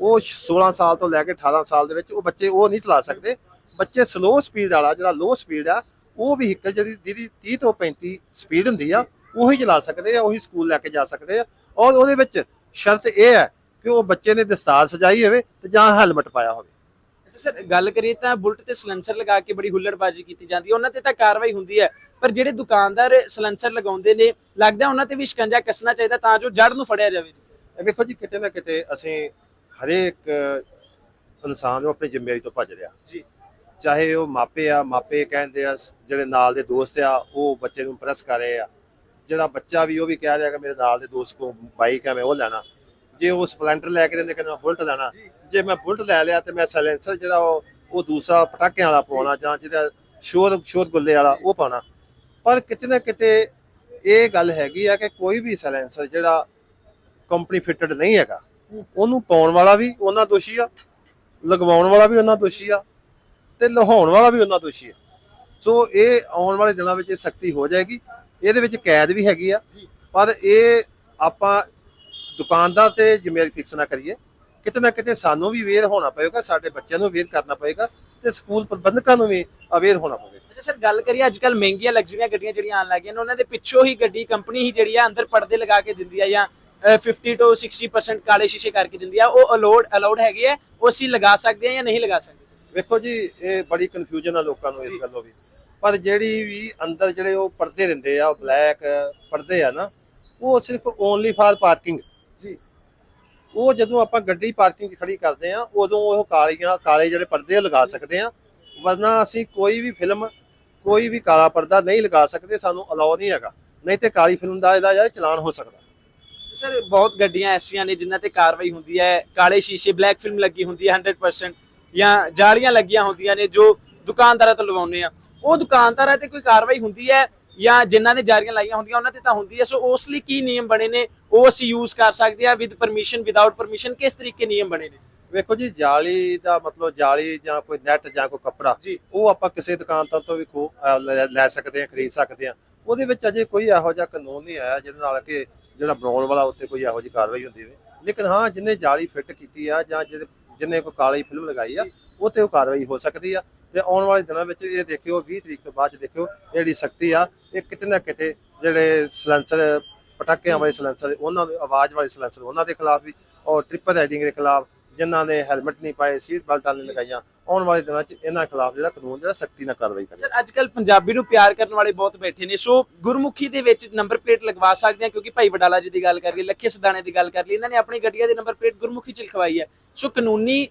ਉਹ 16 ਸਾਲ ਤੋਂ ਲੈ ਕੇ 18 ਸਾਲ ਦੇ ਵਿੱਚ ਉਹ ਬੱਚੇ ਉਹ ਨਹੀਂ ਚਲਾ ਸਕਦੇ। ਬੱਚੇ ਸਲੋ ਸਪੀਡ ਵਾਲਾ ਜਿਹੜਾ ਲੋ ਸਪੀਡ ਆ ਉਹ ਵਹੀਕਲ ਜਿਹੜੀ ਜਿਹਦੀ 30 ਤੋਂ 35 ਸਪੀਡ ਹੁੰਦੀ ਆ ਉਹੀ ਚਲਾ ਸਕਦੇ ਆ ਉਹੀ ਸਕੂਲ ਲੈ ਕੇ ਜਾ ਸਕਦੇ ਆ। ਔਰ ਉਹਦੇ ਵਿੱਚ ਸ਼ਰਤ ਇਹ ਹੈ ਕਿ ਉਹ ਬੱਚੇ ਨੇ ਦਸਤਾਰ ਸਜਾਈ ਹੋਵੇ ਤੇ ਜਾਂ ਹੈਲਮਟ ਪਾਇਆ ਹੋਵੇ। ਅੱਛਾ ਸਰ ਗੱਲ ਕਰੀਏ ਤਾਂ ਬੁਲਟ ਤੇ ਸਲੈਂਸਰ ਲਗਾ ਕੇ ਬੜੀ ਹੁੱਲੜਬਾਜ਼ੀ ਕੀਤੀ ਜਾਂਦੀ ਹੈ ਉਹਨਾਂ ਤੇ ਤਾਂ ਕਾਰਵਾਈ ਹੁੰਦੀ ਹੈ ਪਰ ਜਿਹੜੇ ਦੁਕਾਨਦਾਰ ਸਲੈਂਸਰ ਲਗਾਉਂਦੇ ਨੇ ਲੱਗਦਾ ਉਹਨਾਂ ਤੇ ਵੀ ਸ਼ਿਕੰਜਾ ਕੱਸਣਾ ਚਾਹੀਦਾ ਤਾਂ ਜੋ ਜੜ ਨੂੰ ਫੜਿਆ ਜਾਵੇ। ਇਹ ਵੇਖੋ ਜੀ ਕਿਤੇ ਨਾ ਕਿਤੇ ਅਸੀਂ ਹਰੇਕ ਇਨਸਾਨ ਨੂੰ ਆਪਣੀ ਜ਼ਿੰਮੇਵਾਰੀ ਤੋਂ ਭੱਜ ਰਿਹਾ। ਜੀ। ਚਾਹੇ ਉਹ ਮਾਪੇ ਆ, ਮਾਪੇ ਕਹਿੰਦੇ ਆ ਜਿਹੜੇ ਨਾਲ ਦੇ ਦੋਸਤ ਆ, ਉਹ ਬੱਚੇ ਨੂੰ ਪ੍ਰੈਸ ਕਰ ਰਹੇ ਆ। ਜਿਹੜਾ ਬੱਚਾ ਵੀ ਉਹ ਵੀ ਕਹਿ ਰਿਹਾ ਕਿ ਮੇਰੇ ਨਾਲ ਦੇ ਦੋਸਤ ਕੋ ਬਾਈਕ ਆ, ਮੈਂ ਉਹ ਲੈਣਾ। ਜੇ ਉਹ ਸਪਲੈਂਡਰ ਲੈ ਕੇ ਦਿੰਦੇ, ਕਹਿੰਦੇ ਮੈਂ ਬੁਲਟ ਲੈਣਾ। ਜੇ ਮੈਂ ਬੁਲਟ ਲੈ ਲਿਆ ਤੇ ਮੈਂ ਸਾਇਲੈਂਸਰ ਜਿਹੜਾ ਉਹ ਉਹ ਦੂਸਰਾ ਪਟਾਕਿਆਂ ਵਾਲਾ ਪਾਉਣਾ ਜਾਂ ਜਿਹਦਾ ਸ਼ੋਰ ਸ਼ੋਰ ਗੁੱਲੇ ਵਾਲਾ, ਉਹ ਪਾਉਣਾ। ਪਰ ਕਿਤੇ ਨਾ ਕਿਤੇ ਇਹ ਗੱਲ ਹੈਗੀ ਆ ਕਿ ਕੋਈ ਵੀ ਸਾਇਲੈਂਸਰ ਜਿਹੜਾ ਕੰਪਨੀ ਫਿਟਡ ਨਹੀਂ ਹੈਗਾ। ਉਹਨੂੰ ਪਾਉਣ ਵਾਲਾ ਵੀ ਉਹਨਾਂ ਦੋਸ਼ੀ ਆ, ਲਗਵਾਉਣ ਵਾਲਾ ਵੀ ਉਹਨਾਂ ਦੋਸ਼ੀ ਆ। ਤੇ ਲਹਾਉਣ ਵਾਲਾ ਵੀ ਉਹਨਾਂ ਦੋਸ਼ੀ ਆ ਸੋ ਇਹ ਆਉਣ ਵਾਲੇ ਦਿਨਾਂ ਵਿੱਚ ਇਹ ਸਖਤੀ ਹੋ ਜਾਏਗੀ। ਇਹਦੇ ਵਿੱਚ ਕੈਦ ਵੀ ਹੈਗੀ ਆ। ਪਰ ਇਹ ਆਪਾਂ ਦੁਕਾਨਦਾਰ ਤੇ ਜ਼ਿੰਮੇਵਾਰੀ ਫਿਕਸ ਨਾ ਕਰੀਏ। ਕਿਤੇ ਨਾ ਕਿਤੇ ਸਾਨੂੰ ਵੀ ਅਵੇਅਰ ਹੋਣਾ ਪਏਗਾ ਸਾਡੇ ਬੱਚਿਆਂ ਨੂੰ ਅਵੇਅਰ ਕਰਨਾ ਪਏਗਾ ਤੇ ਸਕੂਲ ਪ੍ਰਬੰਧਕਾਂ ਨੂੰ ਵੀ ਅਵੇਅਰ ਹੋਣਾ ਪਵੇਗਾ। ਅੱਛਾ ਸਰ ਗੱਲ ਕਰੀਏ ਅੱਜ ਕੱਲ ਮਹਿੰਗੀਆਂ ਲਗਜ਼ਰੀਆਂ ਗੱਡੀਆਂ ਜਿਹੜੀਆਂ ਆਉਣ ਲੱਗੀਆਂ ਨੇ ਉਹਨਾਂ ਦੇ ਪਿੱਛੋਂ ਹੀ ਗੱਡੀ ਕੰਪਨੀ ਹੀ ਜਿਹੜੀ ਆ ਅੰਦਰ ਪਰਦੇ ਲਗਾ ਕੇ ਦਿੰਦੀ ਆ ਜਾਂ ਅ, 50 ਤੋਂ 60% ਕਾਲੇ ਸ਼ੀਸ਼ੇ ਕਰਕੇ ਦਿੰਦੀ ਆ। ਉਹ ਅਲਾਉਡ ਅਲਾਉਡ ਹੈਗੇ ਆ। ਉਹ ਅਸੀਂ ਲਗਾ ਸਕਦੇ ਆ ਜਾਂ ਨਹੀਂ ਲਗਾ ਸਕਦੇ? ਵੇਖੋ ਜੀ ਇਹ ਬੜੀ ਕਨਫਿਊਜ਼ਨ ਆ ਲੋਕਾਂ ਨੂੰ ਇਸ ਗੱਲੋਂ ਵੀ। ਪਰ ਜਿਹੜੀ ਵੀ ਅੰਦਰ ਜਿਹੜੇ ਉਹ ਪਰਦੇ ਦਿੰਦੇ ਆ ਉਹ ਬਲੈਕ ਪਰਦੇ ਆ ਨਾ ਉਹ ਸਿਰਫ ਓਨਲੀ ਫਾਰ ਪਾਰਕਿੰਗ ਜੀ। ਉਹ ਜਦੋਂ ਆਪਾਂ ਗੱਡੀ ਪਾਰਕਿੰਗ 'ਚ ਖੜੀ ਕਰਦੇ ਆ ਉਦੋਂ ਉਹ ਕਾਲੀਆਂ ਕਾਲੇ ਜਿਹੜੇ ਪਰਦੇ ਲਗਾ ਸਕਦੇ ਆ। ਵਰਨਾ ਅਸੀਂ ਕੋਈ ਵੀ ਫਿਲਮ ਕੋਈ ਵੀ ਕਾਲਾ ਪਰਦਾ ਨਹੀਂ ਲਗਾ ਸਕਦੇ ਸਾਨੂੰ ਅਲਾਉ ਨਹੀਂ ਹੈਗਾ। ਨਹੀਂ ਤੇ ਕਾਲੀ ਫਿਲਮ ਦਾ ਇਹਦਾ ਯਾਰ ਚਲਾਨ ਹੋ ਸਕਦਾ। ਸਰ ਬਹੁਤ ਗੱਡੀਆਂ ਐਸੀਆਂ ਨੇ ਜਿਨ੍ਹਾਂ ਤੇ ਕਾਰਵਾਈ ਹੁੰਦੀ ਹੈ। ਕਾਲੇ ਸ਼ੀਸ਼ੇ ਬਲੈਕ ਫਿਲਮ ਲੱਗੀ ਹੁੰਦੀ ਹੈ 100% ਜਾਂ ਜਾਲੀਆਂ ਲੱਗੀਆਂ ਹੁੰਦੀਆਂ ਨੇ ਜੋ ਦੁਕਾਨਦਾਰਾਂ ਤੋਂ ਲਵਾਉਂਦੇ ਆ। ਉਹ ਦੁਕਾਨਦਾਰਾਂ ਤੇ ਕੋਈ ਕਾਰਵਾਈ ਹੁੰਦੀ ਹੈ ਜਾਂ ਜਿਨ੍ਹਾਂ ਨੇ ਜਾਰੀਆਂ ਲਾਈਆਂ ਹੁੰਦੀਆਂ ਉਹਨਾਂ ਤੇ ਤਾਂ ਹੁੰਦੀ ਹੈ। ਸੋ ਉਸ ਲਈ ਕੀ ਨਿਯਮ ਬਣੇ ਨੇ? ਉਹ ਅਸੀਂ ਯੂਜ਼ ਕਰ ਸਕਦੇ ਆ ਵਿਦ ਪਰਮਿਸ਼ਨ ਵਿਦਆਊਟ ਪਰਮਿਸ਼ਨ ਕਿਸ ਤਰੀਕੇ ਨਿਯਮ ਬਣੇ ਨੇ? ਵੇਖੋ ਜੀ ਜਾਲੀ ਦਾ ਮਤਲਬ ਜਾਲੀ ਜਾਂ ਕੋਈ ਨੈਟ ਜਾਂ ਕੋਈ ਕੱਪੜਾ। ਉਹ ਆਪਾਂ ਕਿਸੇ ਦੁਕਾਨਦਾਰ ਤੋਂ ਵੀ ਲੈ ਸਕਦੇ ਹਾਂ ਖਰੀਦ ਸਕਦੇ ਹਾਂ। ਉਹਦੇ ਵਿੱਚ ਅਜੇ ਕੋਈ ਇਹੋ ਜਿਹਾ ਕਾਨੂੰਨ ਨਹੀਂ ਆਇਆ ਜਿਹਦੇ ਨਾਲ ਕਿ ਜਿਹੜਾ ਬਣਾਉਣ ਵਾਲਾ ਉੱਤੇ ਕੋਈ ਇਹੋ ਜਿਹੀ ਕਾਰਵਾਈ ਹੁੰਦੀ ਹੋਵੇ। ਲੇਕਿਨ ਹਾਂ ਜਿਹਨੇ ਜਾਲੀ ਫਿੱਟ ਕੀਤੀ ਆ ਜਾਂ ਜਿਹਦੇ ਜਿਹਨੇ ਕੋਈ ਕਾਲੀ ਫਿਲਮ ਲਗਾਈ ਆ ਉਹ ਤੇ ਉਹ ਕਾਰਵਾਈ ਹੋ ਸਕਦੀ ਆ। ਤੇ ਆਉਣ ਵਾਲੇ ਦਿਨਾਂ ਵਿੱਚ ਇਹ ਦੇਖਿਓ 20 ਤਰੀਕ ਤੋਂ ਬਾਅਦ ਚ ਦੇਖਿਓ ਇਹ ਜਿਹੜੀ ਸਖਤੀ ਆ, ਇਹ ਕਿਤੇ ਨਾ ਕਿਤੇ ਜਿਹੜੇ ਸਲੈਂਸਰ ਪਟਾਕਿਆਂ ਵਾਲੇ ਸਲੈਂਸਰ ਉਹਨਾਂ ਦੇ ਆਵਾਜ਼ ਵਾਲੇ ਸਲੈਂਸਰ ਉਹਨਾਂ ਦੇ ਖਿਲਾਫ ਵੀ ਔਰ ਟ੍ਰਿਪਲ ਰਾਈਡਿੰਗ ਦੇ ਖਿਲਾਫ ਜਿਨ੍ਹਾਂ ਨੇ ਹੈਲਮਟ ਨਹੀਂ ਪਾਏ ਸੀਟ ਬੈਲਟਾਂ ਨਹੀਂ ਲਗਾਈਆਂ ਆਉਣ ਵਾਲੇ ਦਿਨਾਂ 'ਚ ਇਹਨਾਂ ਖਿਲਾਫ ਜਿਹੜਾ ਕਾਨੂੰਨ ਜਿਹੜਾ ਸਖਤੀ ਨਾਲ ਕਾਰਵਾਈ ਕਰੇ ਸਰ ਅੱਜ ਕੱਲ ਪੰਜਾਬੀ ਨੂੰ ਪਿਆਰ ਕਰਨ ਵਾਲੇ ਬਹੁਤ ਬੈਠੇ ਨੇ। ਸੋ ਗੁਰਮੁਖੀ ਦੇ ਵਿੱਚ ਨੰਬਰ ਪਲੇਟ ਲਗਵਾ ਸਕਦੇ ਆ ਕਿਉਂਕਿ ਭਾਈ ਵਡਾਲਾ ਜੀ ਦੀ ਗੱਲ ਕਰ ਲਈ ਲੱਖੇ ਸਦਾਣੇ ਦੀ ਗੱਲ ਕਰ ਲਈ ਇਹਨਾਂ ਨੇ ਆਪਣੀ ਗੱਡੀਆਂ ਦੇ ਨੰਬਰ ਪਲੇਟ ਗੁਰਮੁਖੀ ਚ ਲਿਖਵਾਈ ਹੈ। ਸੋ ਕਾਨੂੰਨੀ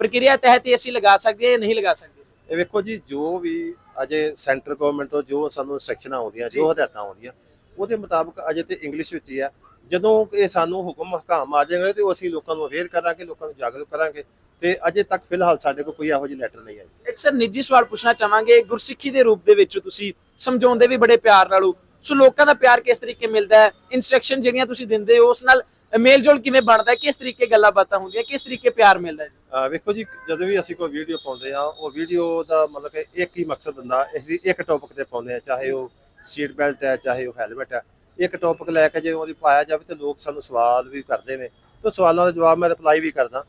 ਪ੍ਰਕਿਰਿਆ ਤਹਿਤ ਇਹ ਅਸੀਂ ਲਗਾ ਸਕਦੇ ਆ ਜਾਂ ਨਹੀਂ ਲਗਾ ਸਕਦੇ? ਇਹ ਵੇਖੋ ਜੀ ਜੋ ਵੀ ਅਜੇ ਸੈਂਟਰ ਗਵਰਨਮੈਂਟ ਤੋਂ ਜੋ ਸਾਨੂੰ ਇੰਸਟਰਕਸ਼ਨਾਂ ਆਉਂਦੀਆਂ ਜੋ ਹਦਾਇਤਾਂ ਆਉਂਦੀਆਂ ਉਹਦੇ ਮੁਤਾਬਕ ਅਜੇ ਤੇ ਇੰਗਲਿਸ਼ ਵਿੱਚ ਹੀ ਆ ਜਦੋਂ ਇਹ ਸਾਨੂੰ ਹੁਕਮ ਹਕਾਮ ਆ ਜਾਣਗੇ ਤੇ ਉਹ ਅਸੀਂ ਲੋਕਾਂ ਨੂੰ ਅਵੇਅਰ ਕਰਾਂਗੇ ਲੋਕਾਂ ਨੂੰ ਜਾਗਰੂਕ ਕਰਾਂਗੇ ਤੇ ਅਜੇ ਤੱਕ ਫਿਲਹਾਲ ਸਾਡੇ ਕੋਲ ਕੋਈ ਇਹੋ ਜਿਹੀ ਲੈਟਰ ਨਹੀਂ ਆਈ। ਇੱਕ ਸਰ ਨਿੱਜੀ ਸਵਾਲ ਪੁੱਛਣਾ ਚਾਹਾਂਗੇ ਗੁਰਸਿੱਖੀ ਦੇ ਰੂਪ ਦੇ ਵਿੱਚ ਤੁਸੀਂ ਸਮਝਾਉਂਦੇ ਵੀ ਬੜੇ ਪਿਆਰ ਨਾਲੋਂ। ਸੋ ਲੋਕਾਂ ਦਾ ਪਿਆਰ ਕਿਸ ਤਰੀਕੇ ਮਿਲਦਾ ਹੈ? ਇਨਸਟਰਕਸ਼ਨ ਜਿਹੜੀਆਂ ਤੁਸੀਂ ਦਿੰਦੇ ਹੋ ਉਸ ਨਾਲ ਮੇਲ ਜੋਲ ਕਿਵੇਂ ਬਣਦਾ ਹੈ? ਕਿਸ ਤਰੀਕੇ ਗੱਲਾਂ ਬਾਤਾਂ ਹੁੰਦੀਆਂ? ਕਿਸ ਤਰੀਕੇ ਪਿਆਰ ਮਿਲਦਾ ਹੈ? ਵੇਖੋ ਜੀ ਜਦੋਂ ਵੀ ਅਸੀਂ ਕੋਈ ਵੀਡੀਓ ਪਾਉਂਦੇ ਆ ਉਹ ਵੀਡੀਓ ਦਾ ਮਤਲਬ ਕਿ ਇੱਕ ਹੀ ਮਕਸਦ ਹੁੰਦਾ ਅਸੀਂ ਇੱਕ ਟੌਪਿਕ ਤੇ ਪਾਉਂਦੇ ਆ ਚਾਹੇ ਉਹ ਸੀਟ ਬੈਲਟ ਹੈ ਚਾਹੇ ਉਹ ਹੈਲਮਟ ਹੈ। ਇੱਕ ਟੌਪਿਕ ਲੈ ਕੇ ਜੇ ਉਹਦੀ ਪਾਇਆ ਜਾਵੇ ਤੇ ਲੋਕ ਸਾਨੂੰ ਸਵਾਲ ਵੀ ਕਰਦੇ ਨੇ। ਤੇ ਸਵਾਲਾਂ ਦਾ ਜਵਾਬ ਮੈਂ ਰਿਪਲਾਈ ਵੀ ਕਰਦਾ।